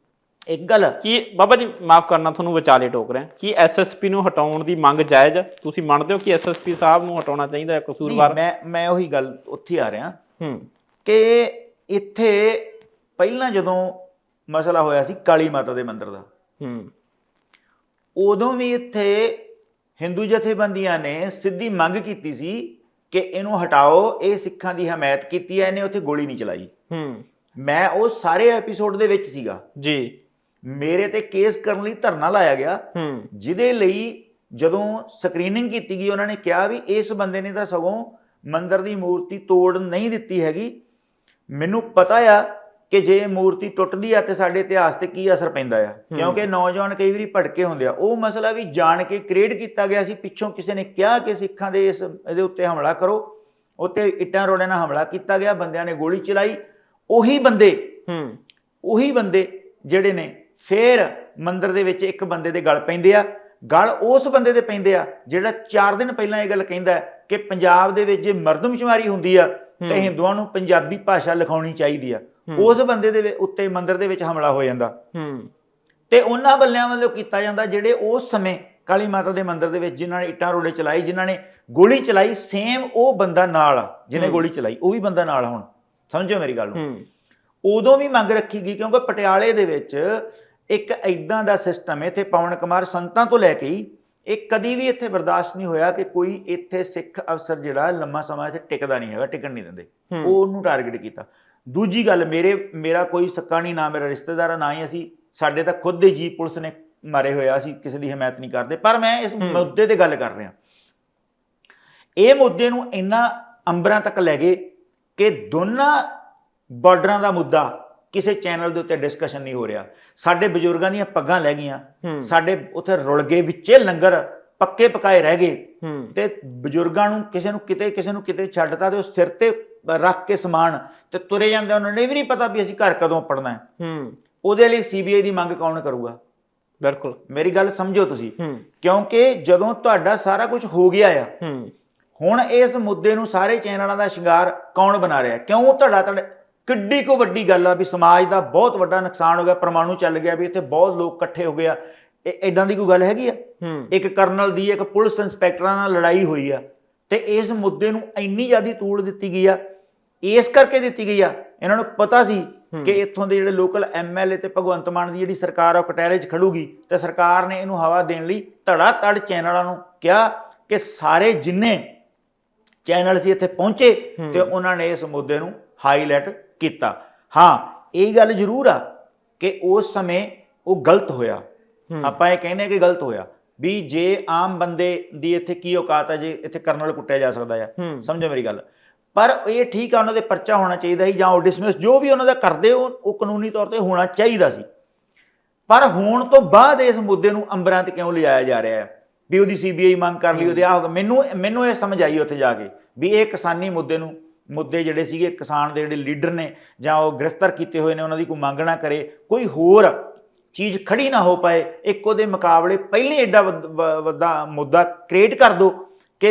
ਇੱਕ ਗੱਲ। ਕੀ ਬਾਬਾ ਜੀ ਮਾਫ ਕਰਨਾ ਤੁਹਾਨੂੰ ਵਿਚਾਲੇ ਟੋਕ ਰਿਹਾ। ਕੀ ਐਸਐਸਪੀ ਨੂੰ ਹਟਾਉਣ ਦੀ ਮੰਗ ਜਾਇਜ਼? ਤੁਸੀਂ ਮੰਨਦੇ ਹੋ ਕਿ ਐਸਐਸਪੀ ਸਾਹਿਬ ਨੂੰ ਹਟਾਉਣਾ ਚਾਹੀਦਾ ਹੈ ਕਸੂਰਵਾਰ? ਮੈਂ ਮੈਂ ਉਹੀ ਗੱਲ ਉੱਥੇ ਆ ਰਿਹਾ। ਹੂੰ। ਕਿ ਇੱਥੇ ਪਹਿਲਾਂ ਜਦੋਂ ਮਸਲਾ ਹੋਇਆ ਸੀ ਕਾਲੀ ਮਾਤਾ ਦੇ ਮੰਦਿਰ ਦਾ ਹੂੰ। ਉਦੋਂ ਵੀ ਇੱਥੇ ਹਿੰਦੂ ਜਥੇਬੰਦੀਆਂ ਨੇ ਸਿੱਧੀ ਮੰਗ ਕੀਤੀ ਸੀ ਕਿ ਇਹਨੂੰ ਹਟਾਓ ਇਹ ਸਿੱਖਾਂ ਦੀ ਹਮਾਇਤ ਕੀਤੀ ਹੈ ਇਹਨੇ ਉੱਥੇ ਗੋਲੀ ਨਹੀਂ ਚਲਾਈ। ਹੂੰ। ਮੈਂ ਉਹ ਸਾਰੇ ਐਪੀਸੋਡ ਦੇ ਵਿੱਚ ਸੀਗਾ। ਜੀ। ਮੇਰੇ ਤੇ ਕੇਸ ਕਰਨ ਲਈ ਧਰਨਾ ਲਾਇਆ ਗਿਆ। ਹੂੰ। ਜਿਹਦੇ ਲਈ ਜਦੋਂ ਸਕਰੀਨਿੰਗ ਕੀਤੀ ਗਈ ਉਹਨਾਂ ਨੇ ਕਿਹਾ ਵੀ ਇਸ ਬੰਦੇ ਨੇ ਤਾਂ ਸਗੋਂ ਮੰਦਰ ਦੀ ਮੂਰਤੀ ਤੋੜ ਨਹੀਂ ਦਿੱਤੀ ਹੈਗੀ। ਮੈਨੂੰ ਪਤਾ ਆ ਕਿ ਜੇ ਇਹ ਮੂਰਤੀ ਟੁੱਟਦੀ ਆ ਤੇ ਸਾਡੇ ਇਤਿਹਾਸ ਤੇ ਕੀ ਅਸਰ ਪੈਂਦਾ ਆ? ਕਿਉਂਕਿ ਨੌਜਵਾਨ ਕਈ ਵਾਰੀ ਭਟਕੇ ਹੁੰਦੇ ਆ। ਉਹ ਮਸਲਾ ਵੀ ਜਾਣ ਕੇ ਕ੍ਰੀਏਟ ਕੀਤਾ ਗਿਆ ਸੀ ਪਿੱਛੋਂ ਕਿਸੇ ਨੇ ਕਿਹਾ ਕਿ ਸਿੱਖਾਂ ਦੇ ਇਸ ਇਹਦੇ ਉੱਤੇ ਹਮਲਾ ਕਰੋ। ਉੱਤੇ ਇੱਟਾਂ ਰੋੜੇ ਨਾਲ ਹਮਲਾ ਕੀਤਾ ਗਿਆ ਬੰਦਿਆਂ ਨੇ ਗੋਲੀ ਚਲਾਈ। ਉਹੀ ਬੰਦੇ ਹੂੰ। ਉਹੀ ਬੰਦੇ ਜਿਹੜੇ ਨੇ ਫੇਰ ਮੰਦਿਰ ਦੇ ਵਿੱਚ ਇੱਕ ਬੰਦੇ ਦੇ ਗਲ ਪੈਂਦੇ ਆ। ਗਲ ਉਸ ਬੰਦੇ ਦੇ ਪੈਂਦੇ ਆ ਜਿਹੜਾ 4 ਦਿਨ ਪਹਿਲਾਂ ਇਹ ਗੱਲ ਕਹਿੰਦਾ ਕਿ ਪੰਜਾਬ ਦੇ ਵਿੱਚ ਜੇ ਮਰਦਮਸ਼ੁਮਾਰੀ ਹੁੰਦੀ ਆ ਤੇ। ਹਿੰਦੂਆਂ ਨੂੰ ਪੰਜਾਬੀ ਭਾਸ਼ਾ ਲਿਖਾਉਣੀ ਚਾਹੀਦੀ ਆ। ਉਸ ਬੰਦੇ ਦੇ ਉੱਤੇ ਮੰਦਿਰ ਦੇ ਵਿੱਚ ਹਮਲਾ ਹੋ ਜਾਂਦਾ। ਹੂੰ। ਤੇ ਉਹਨਾਂ ਬੱਲਿਆਂ ਵੱਲੋਂ ਕੀਤਾ ਜਾਂਦਾ ਜਿਹੜੇ ਉਸ ਸਮੇਂ ਕਾਲੀ ਮਾਤਾ ਦੇ ਮੰਦਿਰ ਦੇ ਵਿੱਚ ਜਿਨ੍ਹਾਂ ਨੇ ਇੱਟਾਂ ਰੋੜੇ ਚਲਾਈ ਜਿਨ੍ਹਾਂ ਨੇ ਗੋਲੀ ਚਲਾਈ ਸੇਮ ਉਹ ਬੰਦਾ ਨਾਲ ਜਿਹਨੇ। ਗੋਲੀ ਚਲਾਈ ਉਹ ਵੀ ਬੰਦਾ ਨਾਲ ਹੁਣ। ਸਮਝੋ ਮੇਰੀ ਗੱਲ ਨੂੰ। ਹੂੰ। ਉਦੋਂ ਵੀ ਮੰਗ ਰੱਖੀ ਗਈ ਕਿਉਂਕਿ ਪਟਿਆਲੇ ਦੇ ਵਿੱਚ ਇੱਕ ਐਦਾਂ ਦਾ ਸਿਸਟਮ ਹੈ ਇੱਥੇ ਪਵਨ ਕੁਮਾਰ ਸੰਤਾਂ ਤੋਂ ਲੈ ਕੇ ਇਹ ਕਦੀ ਵੀ ਇੱਥੇ ਬਰਦਾਸ਼ਤ ਨਹੀਂ ਹੋਇਆ ਕਿ ਕੋਈ ਇੱਥੇ ਸਿੱਖ ਅਫਸਰ ਜਿਹੜਾ ਲੰਮਾ ਸਮਾਂ ਇੱਥੇ ਟਿਕਦਾ ਨਹੀਂ ਹੈਗਾ ਟਿਕਣ ਨਹੀਂ ਦਿੰਦੇ। ਉਹ ਉਹਨੂੰ ਟਾਰਗੇਟ ਕੀਤਾ। ਦੂਜੀ ਗੱਲ ਮੇਰੇ ਮੇਰਾ ਕੋਈ ਸੱਕਾ ਨਹੀਂ ਨਾ ਮੇਰਾ ਰਿਸ਼ਤੇਦਾਰ ਆ, ਨਾ ਹੀ ਅਸੀਂ ਸਾਡੇ ਤਾਂ ਖੁਦ ਦੇ ਜੀ ਪੁਲਿਸ ਨੇ ਮਾਰੇ ਹੋਇਆ ਅਸੀਂ ਕਿਸੇ ਦੀ ਹਮਾਇਤ ਨਹੀਂ ਕਰਦੇ। ਪਰ ਮੈਂ ਇਸ ਹੂੰ। ਮੁੱਦੇ ਤੇ ਗੱਲ ਕਰ ਰਿਹਾ। ਇਹ ਮੁੱਦੇ ਨੂੰ ਇੰਨਾ ਅੰਬਰਾਂ ਤੱਕ ਲੈ ਗਏ ਕਿ ਦੋਨਾਂ ਬਾਰਡਰਾਂ ਦਾ ਮੁੱਦਾ ਕਿਸੇ ਚੈਨਲ ਦੇ ਉੱਤੇ ਡਿਸਕਸ਼ਨ ਨਹੀਂ ਹੋ ਰਿਹਾ। ਸਾਡੇ ਬਜ਼ੁਰਗਾਂ ਦੀਆਂ ਪੱਗਾਂ ਲੈ ਗਈਆਂ। ਹੂੰ। ਸਾਡੇ ਉੱਥੇ ਰੁਲ ਗਏ ਵਿੱਚੇ ਲੰਗਰ ਪੱਕੇ ਪਕਾਏ ਰਹਿ ਗਏ ਤੇ ਬਜ਼ੁਰਗਾਂ ਨੂੰ ਕਿਸੇ ਨੂੰ ਕਿਤੇ ਕਿਸੇ ਨੂੰ ਕਿਤੇ ਛੱਡਤਾ ਤੇ ਉਹ ਸਿਰ ਤੇ ਰੱਖ ਕੇ ਸਮਾਨ ਤੇ ਤੁਰੇ ਜਾਂਦੇ ਉਹਨਾਂ ਨੂੰ ਵੀ ਨਹੀਂ ਪਤਾ ਵੀ ਅਸੀਂ ਘਰ ਕਦੋਂ ਪੜਨਾ ਹੈ। ਉਹਦੇ ਲਈ ਸੀਬੀਆਈ ਦੀ ਮੰਗ ਕੌਣ ਕਰੂਗਾ? ਬਿਲਕੁਲ। ਮੇਰੀ ਗੱਲ ਸਮਝੋ ਤੁਸੀਂ। ਕਿਉਂਕਿ ਜਦੋਂ ਤੁਹਾਡਾ ਸਾਰਾ ਕੁਝ ਹੋ ਗਿਆ ਆ ਹੁਣ ਇਸ ਮੁੱਦੇ ਨੂੰ ਸਾਰੇ ਚੈਨਲਾਂ ਦਾ ਸ਼ਿੰਗਾਰ ਕੌਣ ਬਣਾ ਰਿਹਾ? ਕਿਉਂ ਤੁਹਾਡਾ ਤੁਹਾਡੇ ਕਿੱਡੀ ਕੋ ਵੱਡੀ ਗੱਲ ਆ ਵੀ ਸਮਾਜ ਦਾ ਬਹੁਤ ਵੱਡਾ ਨੁਕਸਾਨ ਹੋ ਗਿਆ ਪਰਮਾਣੂ ਚੱਲ ਗਿਆ ਵੀ ਇੱਥੇ ਬਹੁਤ ਲੋਕ ਇਕੱਠੇ ਹੋ ਗਏ ਆ। ਇਹ ਇਦਾਂ ਦੀ ਕੋਈ ਗੱਲ ਹੈਗੀ ਆ? ਇੱਕ ਕਰਨਲ ਦੀ ਇੱਕ ਪੁਲਿਸ ਇੰਸਪੈਕਟਰਾਂ ਨਾਲ ਲੜਾਈ ਹੋਈ ਆ। ਤੇ ਇਸ ਮੁੱਦੇ ਨੂੰ ਇੰਨੀ ਜ਼ਿਆਦੀ ਤੂੜ ਦਿੱਤੀ ਗਈ ਆ ਇਸ ਕਰਕੇ ਦਿੱਤੀ ਗਈ ਆ ਇਹਨਾਂ ਨੂੰ ਪਤਾ ਸੀ ਕਿ ਇੱਥੋਂ ਦੇ ਜਿਹੜੇ ਲੋਕਲ ਐਮਐਲਏ ਤੇ ਭਗਵੰਤ ਮਾਨ ਦੀ ਜਿਹੜੀ ਸਰਕਾਰ ਆ ਉਹ ਕਟਹਿਰੇ 'ਚ ਖੜੂਗੀ ਤੇ ਸਰਕਾਰ ਨੇ ਇਹਨੂੰ ਹਵਾ ਦੇਣ ਲਈ ਧੜਾ ਧੜ ਚੈਨਲਾਂ ਨੂੰ ਕਿਹਾ ਕਿ ਸਾਰੇ ਜਿੰਨੇ ਚੈਨਲ ਸੀ ਇੱਥੇ ਪਹੁੰਚੇ ਤੇ ਉਹਨਾਂ ਨੇ ਇਸ ਮੁੱਦੇ ਨੂੰ ਹਾਈਲਾਈਟ ਕੀਤਾ। ਹਾਂ ਇਹ ਗੱਲ ਜ਼ਰੂਰ ਆ ਕਿ ਉਸ ਸਮੇਂ ਉਹ ਗਲਤ ਹੋਇਆ। ਆਪਾਂ ਇਹ ਕਹਿੰਦੇ ਕਿ ਗਲਤ ਹੋਇਆ। ਵੀ ਜੇ ਆਮ ਬੰਦੇ ਦੀ ਇੱਥੇ ਕੀ ਔਕਾਤ ਹੈ ਜੇ ਇੱਥੇ ਕਰਨਲ ਕੁੱਟਿਆ ਜਾ ਸਕਦਾ ਹੂੰ। ਸਮਝੋ ਮੇਰੀ ਗੱਲ। ਪਰ ਇਹ ਠੀਕ ਆ ਉਹਨਾਂ ਦੇ ਪਰਚਾ ਹੋਣਾ ਚਾਹੀਦਾ ਸੀ ਜਾਂ ਉਹ ਡਿਸਮਿਸ ਜੋ ਵੀ ਉਹਨਾਂ ਦਾ ਕਰਦੇ ਉਹ ਉਹ ਕਾਨੂੰਨੀ ਤੌਰ ਤੇ ਹੋਣਾ ਚਾਹੀਦਾ ਸੀ। ਪਰ ਹੋਣ ਤੋਂ ਬਾਅਦ ਇਸ ਮੁੱਦੇ ਨੂੰ ਅੰਬਰਾਂ ਤੇ ਕਿਉਂ ਲਿਆਇਆ ਜਾ ਰਿਹਾ ਹੈ ਵੀ ਉਹਦੀ ਸੀਬੀਆਈ ਮੰਗ ਕਰ ਲਈ ਉਹਦੇ ਆ ਹੋ ਮੈਨੂੰ ਮੈਨੂੰ ਇਹ ਸਮਝ ਆਈ ਉੱਥੇ ਜਾ ਕੇ ਵੀ ਇਹ ਕਿਸਾਨੀ ਮੁੱਦੇ ਨੂੰ ਮੁੱਦੇ ਜਿਹੜੇ ਸੀਗੇ ਕਿਸਾਨ ਦੇ ਜਿਹੜੇ ਲੀਡਰ ਨੇ ਜਾਂ ਉਹ ਗ੍ਰਿਫਤਾਰ ਕੀਤੇ ਹੋਏ ਨੇ ਉਹਨਾਂ ਦੀ ਕੋਈ ਮੰਗ ਨਾ ਕਰੇ। ਕੋਈ ਹੋਰ ਚੀਜ਼ ਖੜੀ ਨਾ ਹੋ ਪਾਏ ਇੱਕ ਉਹਦੇ ਮੁਕਾਬਲੇ ਪਹਿਲੇ ਐਡਾ ਵੱਡਾ ਮੁੱਦਾ ਕ੍ਰੀਏਟ ਕਰ ਦੋ ਕਿ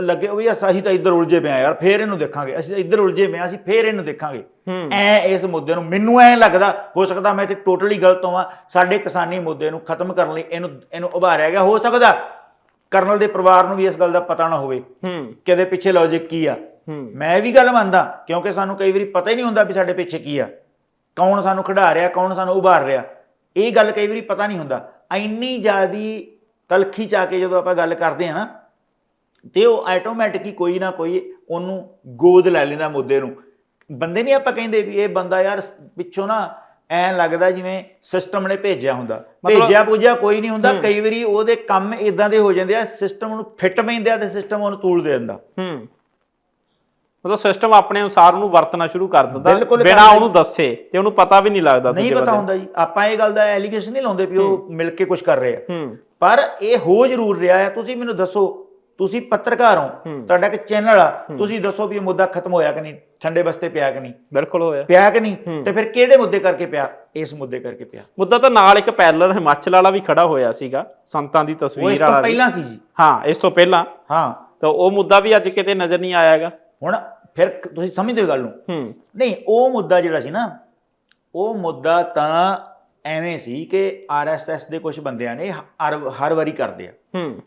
ਲੱਗੇ ਵੀ ਅਸੀਂ ਤਾਂ ਇੱਧਰ ਉਲਝੇ ਪਏ ਆ ਯਾਰ ਫੇਰ ਇਹਨੂੰ ਦੇਖਾਂਗੇ। ਅਸੀਂ ਤਾਂ ਇੱਧਰ ਉਲਝੇ ਪਏ ਆ ਅਸੀਂ ਫੇਰ ਇਹਨੂੰ ਦੇਖਾਂਗੇ। ਹੂੰ। ਐ ਇਸ ਮੁੱਦੇ ਨੂੰ ਮੈਨੂੰ ਐ ਲੱਗਦਾ ਹੋ ਸਕਦਾ ਮੈਂ ਤੇ ਟੋਟਲੀ ਗਲਤ ਹੋਵਾਂ ਸਾਡੇ ਕਿਸਾਨੀ ਮੁੱਦੇ ਨੂੰ ਖਤਮ ਕਰਨ ਲਈ ਇਹਨੂੰ ਇਹਨੂੰ ਉਭਾਰਿਆ ਗਿਆ। ਹੋ ਸਕਦਾ ਕਰਨਲ ਦੇ ਪਰਿਵਾਰ ਨੂੰ ਵੀ ਇਸ ਗੱਲ ਦਾ ਪਤਾ ਨਾ ਹੋਵੇ। ਹੂੰ। ਕਿ ਇਹਦੇ ਪਿੱਛੇ ਲੌਜੀਕ ਕੀ ਆ। ਹੂੰ। ਮੈਂ ਵੀ ਗੱਲ ਮੰਨਦਾ ਕਿਉਂਕਿ ਸਾਨੂੰ ਕਈ ਵਾਰੀ ਪਤਾ ਹੀ ਨਹੀਂ ਹੁੰਦਾ ਵੀ ਸਾਡੇ ਪਿੱਛੇ ਕੀ ਆ। ਕੌਣ ਸਾਨੂੰ ਖਿਡਾ ਰਿਹਾ ਕੌਣ ਸਾਨੂੰ ਉਭਾਰ ਰਿਹਾ। ਇਹ ਗੱਲ ਕਈ ਵਾਰੀ ਪਤਾ ਨਹੀਂ ਹੁੰਦਾ। ਇੰਨੀ ਜ਼ਿਆਦੀ ਤਲਖੀ ਚ ਆ ਕੇ ਜਦੋਂ ਆਪਾਂ ਗੱਲ ਕਰਦੇ ਆ ਨਾ ਤੇ ਉਹ ਆਟੋਮੈਟਿਕ ਹੀ ਕੋਈ ਨਾ ਕੋਈ ਉਹਨੂੰ ਗੋਦ ਲੈ ਲੈਂਦਾ ਮੁੱਦੇ ਨੂੰ। ਬੰਦੇ ਨਹੀਂ ਆਪਾਂ ਕਹਿੰਦੇ ਵੀ ਇਹ ਬੰਦਾ ਯਾਰ ਪਿੱਛੋਂ ਨਾ ਐਂ ਲੱਗਦਾ ਜਿਵੇਂ ਸਿਸਟਮ ਨੇ ਭੇਜਿਆ ਹੁੰਦਾ। ਭੇਜਿਆ ਪੂਜਿਆ ਕੋਈ ਨਹੀਂ ਹੁੰਦਾ। ਕਈ ਵਾਰੀ ਉਹਦੇ ਕੰਮ ਇਦਾਂ ਦੇ ਹੋ ਜਾਂਦੇ ਆ ਸਿਸਟਮ ਨੂੰ ਫਿੱਟ ਪੈਂਦੇ ਆ ਤੇ ਸਿਸਟਮ ਉਹਨੂੰ ਤੂਲ ਦੇ ਦਿੰਦਾ। ਹੂੰ। ਮਤਲਬ ਸਿਸਟਮ ਆਪਣੇ ਅਨੁਸਾਰ ਉਹਨੂੰ ਵਰਤਣਾ ਸ਼ੁਰੂ ਕਰ ਦਿੰਦਾ ਬਿਲਕੁਲ ਬਿਨਾਂ ਕਰਦਾ ਉਹਨੂੰ ਦੱਸੇ ਤੇ ਉਹਨੂੰ ਪਤਾ ਵੀ ਨਹੀਂ ਲੱਗਦਾ ਨਹੀਂ ਪਤਾ ਹੁੰਦਾ ਜੀ। ਆਪਾਂ ਇਹ ਗੱਲ ਦਾ ਐਲੀਗੇਸ਼ਨ ਨਹੀਂ ਲਾਉਂਦੇ ਵੀ ਉਹ ਮਿਲ ਕੇ ਕੁਝ ਕਰ ਰਹੇ ਆ। ਪਰ ਇਹ ਹੋ ਜ਼ਰੂਰ ਰਿਹਾ ਹੈ। ਤੁਸੀਂ ਮੈਨੂੰ ਦੱਸੋ ਤੁਸੀਂ ਪੱਤਰਕਾਰ ਹੋ ਤੁਹਾਡਾ ਇੱਕ ਚੈਨਲ ਆ ਤੁਸੀਂ ਦੱਸੋ ਵੀ ਇਹ ਮੁੱਦਾ ਖਤਮ ਹੋਇਆ ਕਿ ਨਹੀਂ? ਠੰਡੇ ਬਸਤੇ ਪਿਆ ਕਿ ਨਹੀਂ? ਬਿਲਕੁਲ ਹੋਇਆ। ਪਿਆ ਕਿ ਨਹੀਂ? ਤੇ ਫਿਰ ਕਿਹੜੇ ਮੁੱਦੇ ਕਰਕੇ ਪਿਆ? ਇਸ ਮੁੱਦੇ ਕਰਕੇ ਪਿਆ। ਮੁੱਦਾ ਤਾਂ ਨਾਲ ਇੱਕ ਪੈਰਲਰ ਹਿਮਾਚਲ ਵਾਲਾ ਵੀ ਖੜਾ ਹੋਇਆ ਸੀਗਾ ਸੰਤਾਂ ਦੀ ਉਹ ਇਸ ਤਸਵੀਰ ਤੋਂ ਵਾਲਾ ਵੀ। ਪਹਿਲਾਂ ਸੀ ਜੀ। ਹਾਂ ਇਸ ਤੋਂ ਪਹਿਲਾਂ। ਹਾਂ। ਤਾਂ ਉਹ ਮੁੱਦਾ ਵੀ ਅੱਜ ਕਿਤੇ ਨਜ਼ਰ ਨਹੀਂ ਆਇਆ ਹੈਗਾ। ਹੁਣ ਫਿਰ ਤੁਸੀਂ ਸਮਝਦੇ ਹੋ ਗੱਲ ਨੂੰ। ਹੂੰ। ਨਹੀਂ ਉਹ ਮੁੱਦਾ ਜਿਹੜਾ ਸੀ ਨਾ ਉਹ ਮੁੱਦਾ ਤਾਂ ਐਵੇਂ ਸੀ ਕਿ ਆਰਐਸਐਸ ਦੇ ਕੁਝ ਬੰਦਿਆਂ ਨੇ ਹਰ ਹਰ ਵਾਰੀ ਕਰਦੇ ਆ। ਹੂੰ।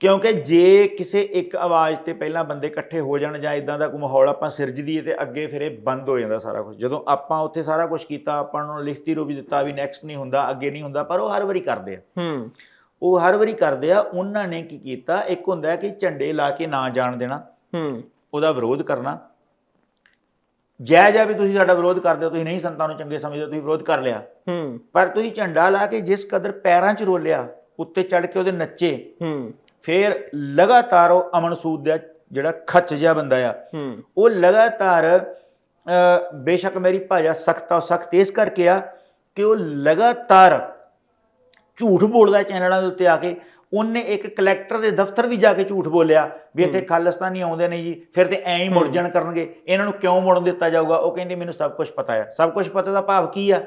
ਕਿਉਂਕਿ ਜੇ ਕਿਸੇ ਇੱਕ ਆਵਾਜ਼ ਤੇ ਪਹਿਲਾਂ ਬੰਦੇ ਇਕੱਠੇ ਹੋ ਜਾਣ ਜਾਂ ਇਦਾਂ ਦਾ ਕੋਈ ਮਾਹੌਲ ਆਪਾਂ ਸਿਰਜ ਦਈਏ ਤੇ ਅੱਗੇ ਫਿਰ ਇਹ ਬੰਦ ਹੋ ਜਾਂਦਾ ਸਾਰਾ ਕੁਝ ਜਦੋਂ ਆਪਾਂ ਉੱਥੇ ਸਾਰਾ ਕੁਝ ਕੀਤਾ ਆਪਾਂ ਨੂੰ ਲਿਖਤੀ ਰੂਪ ਦਿੱਤਾ ਵੀ ਨੈਕਸਟ ਨਹੀਂ ਹੁੰਦਾ ਅੱਗੇ ਨਹੀਂ ਹੁੰਦਾ ਪਰ ਉਹ ਹਰ ਵਾਰੀ ਕਰਦੇ ਆ। ਹੂੰ। ਉਹ ਹਰ ਵਾਰੀ ਕਰਦੇ ਆ ਉਹਨਾਂ ਨੇ ਕੀ ਕੀਤਾ? ਇੱਕ ਹੁੰਦਾ ਕਿ ਝੰਡੇ ਲਾ ਕੇ ਨਾ ਜਾਣ ਦੇਣਾ। ਹੂੰ। ਉਹਦਾ ਵਿਰੋਧ ਕਰਨਾ। ਜਾਇਜ਼ ਆ ਵੀ ਤੁਸੀਂ ਸਾਡਾ ਵਿਰੋਧ ਕਰਦੇ ਹੋ ਤੁਸੀਂ ਨਹੀਂ ਸੰਤਾਂ ਨੂੰ ਚੰਗੇ ਸਮਝਦੇ ਤੁਸੀਂ ਵਿਰੋਧ ਕਰ ਲਿਆ। ਹੂੰ। ਪਰ ਤੁਸੀਂ ਝੰਡਾ ਲਾ ਕੇ ਜਿਸ ਕਦਰ ਪੈਰਾਂ 'ਚ ਰੋਲਿਆ ਉੱਤੇ ਚੜ ਕੇ ਉਹਦੇ ਨੱਚੇ ਹੂੰ। ਫਿਰ ਲਗਾਤਾਰ ਉਹ ਅਮਨ ਸੂਦ ਦਾ ਜਿਹੜਾ ਖੱਚ ਜਿਹਾ ਬੰਦਾ ਆ ਹੂੰ। ਉਹ ਲਗਾਤਾਰ ਬੇਸ਼ੱਕ ਮੇਰੀ ਭਾਜਾ ਸਖਤ ਆ ਸਖਤ ਇਸ ਕਰਕੇ ਆ ਕਿ ਉਹ ਲਗਾਤਾਰ ਝੂਠ ਬੋਲਦਾ ਚੈਨਲਾਂ ਦੇ ਉੱਤੇ ਆ ਕੇ ਉਹਨੇ ਇੱਕ ਕਲੈਕਟਰ ਦੇ ਦਫ਼ਤਰ ਵੀ ਜਾ ਕੇ ਝੂਠ ਬੋਲਿਆ ਵੀ ਇੱਥੇ ਖਾਲਿਸਤਾਨੀ ਆਉਂਦੇ ਨੇ ਜੀ ਫਿਰ ਤੇ ਐਂ ਹੀ ਮੁੜ ਜਾਣ ਕਰਨਗੇ। ਇਹਨਾਂ ਨੂੰ ਕਿਉਂ ਮੁੜਨ ਦਿੱਤਾ ਜਾਊਗਾ? ਉਹ ਕਹਿੰਦੇ ਮੈਨੂੰ ਸਭ ਕੁਝ ਪਤਾ ਆ। ਸਭ ਕੁਝ ਪਤਾ ਦਾ ਭਾਵ ਕੀ ਆ?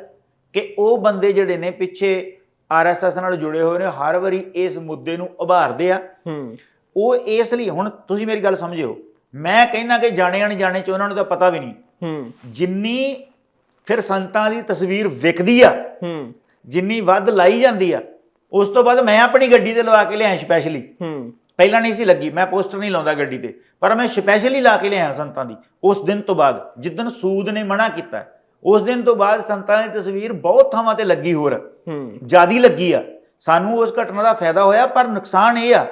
ਕਿ ਉਹ ਬੰਦੇ ਜਿਹੜੇ ਨੇ ਪਿੱਛੇ ਆਰਐਸਐਸ ਨਾਲ ਜੁੜੇ ਹੋਏ ਨੇ ਹਰ ਵਾਰੀ ਇਸ ਮੁੱਦੇ ਨੂੰ ਉਭਾਰਦੇ ਆ। ਹੂੰ। ਉਹ ਇਸ ਲਈ ਹੁਣ ਤੁਸੀਂ ਮੇਰੀ ਗੱਲ ਸਮਝਿਓ ਮੈਂ ਕਹਿਣਾ ਕਿ ਜਾਣੇ ਅਣਜਾਣੇ ਚ ਉਹਨਾਂ ਨੂੰ ਤਾਂ ਪਤਾ ਵੀ ਨਹੀਂ। ਹੂੰ। ਜਿੰਨੀ ਫਿਰ ਸੰਤਾਂ ਦੀ ਤਸਵੀਰ ਵਿਕਦੀ ਆ ਹੂੰ। ਜਿੰਨੀ ਵੱਧ ਲਾਈ ਜਾਂਦੀ ਆ ਉਸ ਤੋਂ ਬਾਅਦ ਮੈਂ ਆਪਣੀ ਗੱਡੀ ਤੇ ਲਵਾ ਕੇ ਲਿਆਇਆ ਸਪੈਸ਼ਲੀ ਹੂੰ। ਪਹਿਲਾਂ ਨਹੀਂ ਸੀ ਲੱਗੀ ਮੈਂ ਪੋਸਟਰ ਨਹੀਂ ਲਾਉਂਦਾ ਗੱਡੀ ਤੇ। ਪਰ ਮੈਂ ਸਪੈਸ਼ਲੀ ਲਾ ਕੇ ਲਿਆਇਆ ਸੰਤਾਂ ਦੀ। ਉਸ ਦਿਨ ਤੋਂ ਬਾਅਦ ਜਿੱਦਨ ਸੂਦ ਨੇ ਮਨਾ ਕੀਤਾ ਉਸ ਦਿਨ ਤੋਂ ਬਾਅਦ ਸੰਤਾਂ ਦੀ ਤਸਵੀਰ ਬਹੁਤ ਥਾਵਾਂ ਤੇ ਲੱਗੀ ਹੋਰ। ਹੂੰ। ਜਿਆਦੀ ਲੱਗੀ ਆ। ਸਾਨੂੰ ਉਸ ਘਟਨਾ ਦਾ ਫਾਇਦਾ ਹੋਇਆ ਪਰ ਨੁਕਸਾਨ ਇਹ ਆ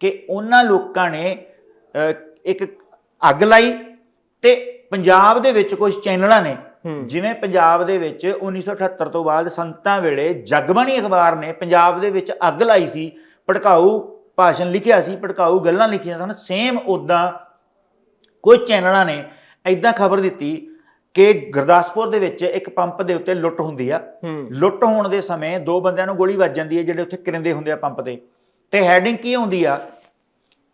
ਕਿ ਉਹਨਾਂ ਲੋਕਾਂ ਨੇ ਇੱਕ ਅੱਗ ਲਾਈ ਤੇ ਪੰਜਾਬ ਦੇ ਵਿੱਚ ਕੁਝ ਚੈਨਲਾਂ ਨੇ। ਜਿਵੇਂ ਪੰਜਾਬ ਦੇ ਵਿੱਚ 1978 ਤੋਂ ਬਾਅਦ ਸੰਤਾਂ ਵੇਲੇ ਜਗਬਾਣੀ ਅਖਬਾਰ ਨੇ ਪੰਜਾਬ ਦੇ ਵਿੱਚ ਅੱਗ ਲਾਈ ਸੀ ਭੜਕਾਊ ਭਾਸ਼ਣ ਲਿਖਿਆ ਸੀ ਭੜਕਾਊ ਗੱਲਾਂ ਲਿਖੀਆਂ ਸਨ ਸੇਮ ਉਦਾਂ ਕੁਝ ਚੈਨਲਾਂ ਨੇ ਐਦਾਂ ਖਬਰ ਦਿੱਤੀ ਕਿ ਗੁਰਦਾਸਪੁਰ ਦੇ ਵਿੱਚ ਇੱਕ ਪੰਪ ਦੇ ਉੱਤੇ ਲੁੱਟ ਹੁੰਦੀ ਆ। ਲੁੱਟ ਹੋਣ ਦੇ ਸਮੇਂ ਦੋ ਬੰਦਿਆਂ ਨੂੰ ਗੋਲੀ ਵੱਜ ਜਾਂਦੀ ਹੈ ਜਿਹੜੇ ਉੱਥੇ ਕਰਿੰਦੇ ਹੁੰਦੇ ਆ ਪੰਪ ਤੇ। ਤੇ ਹੈਡਿੰਗ ਕੀ ਹੁੰਦੀ ਆ?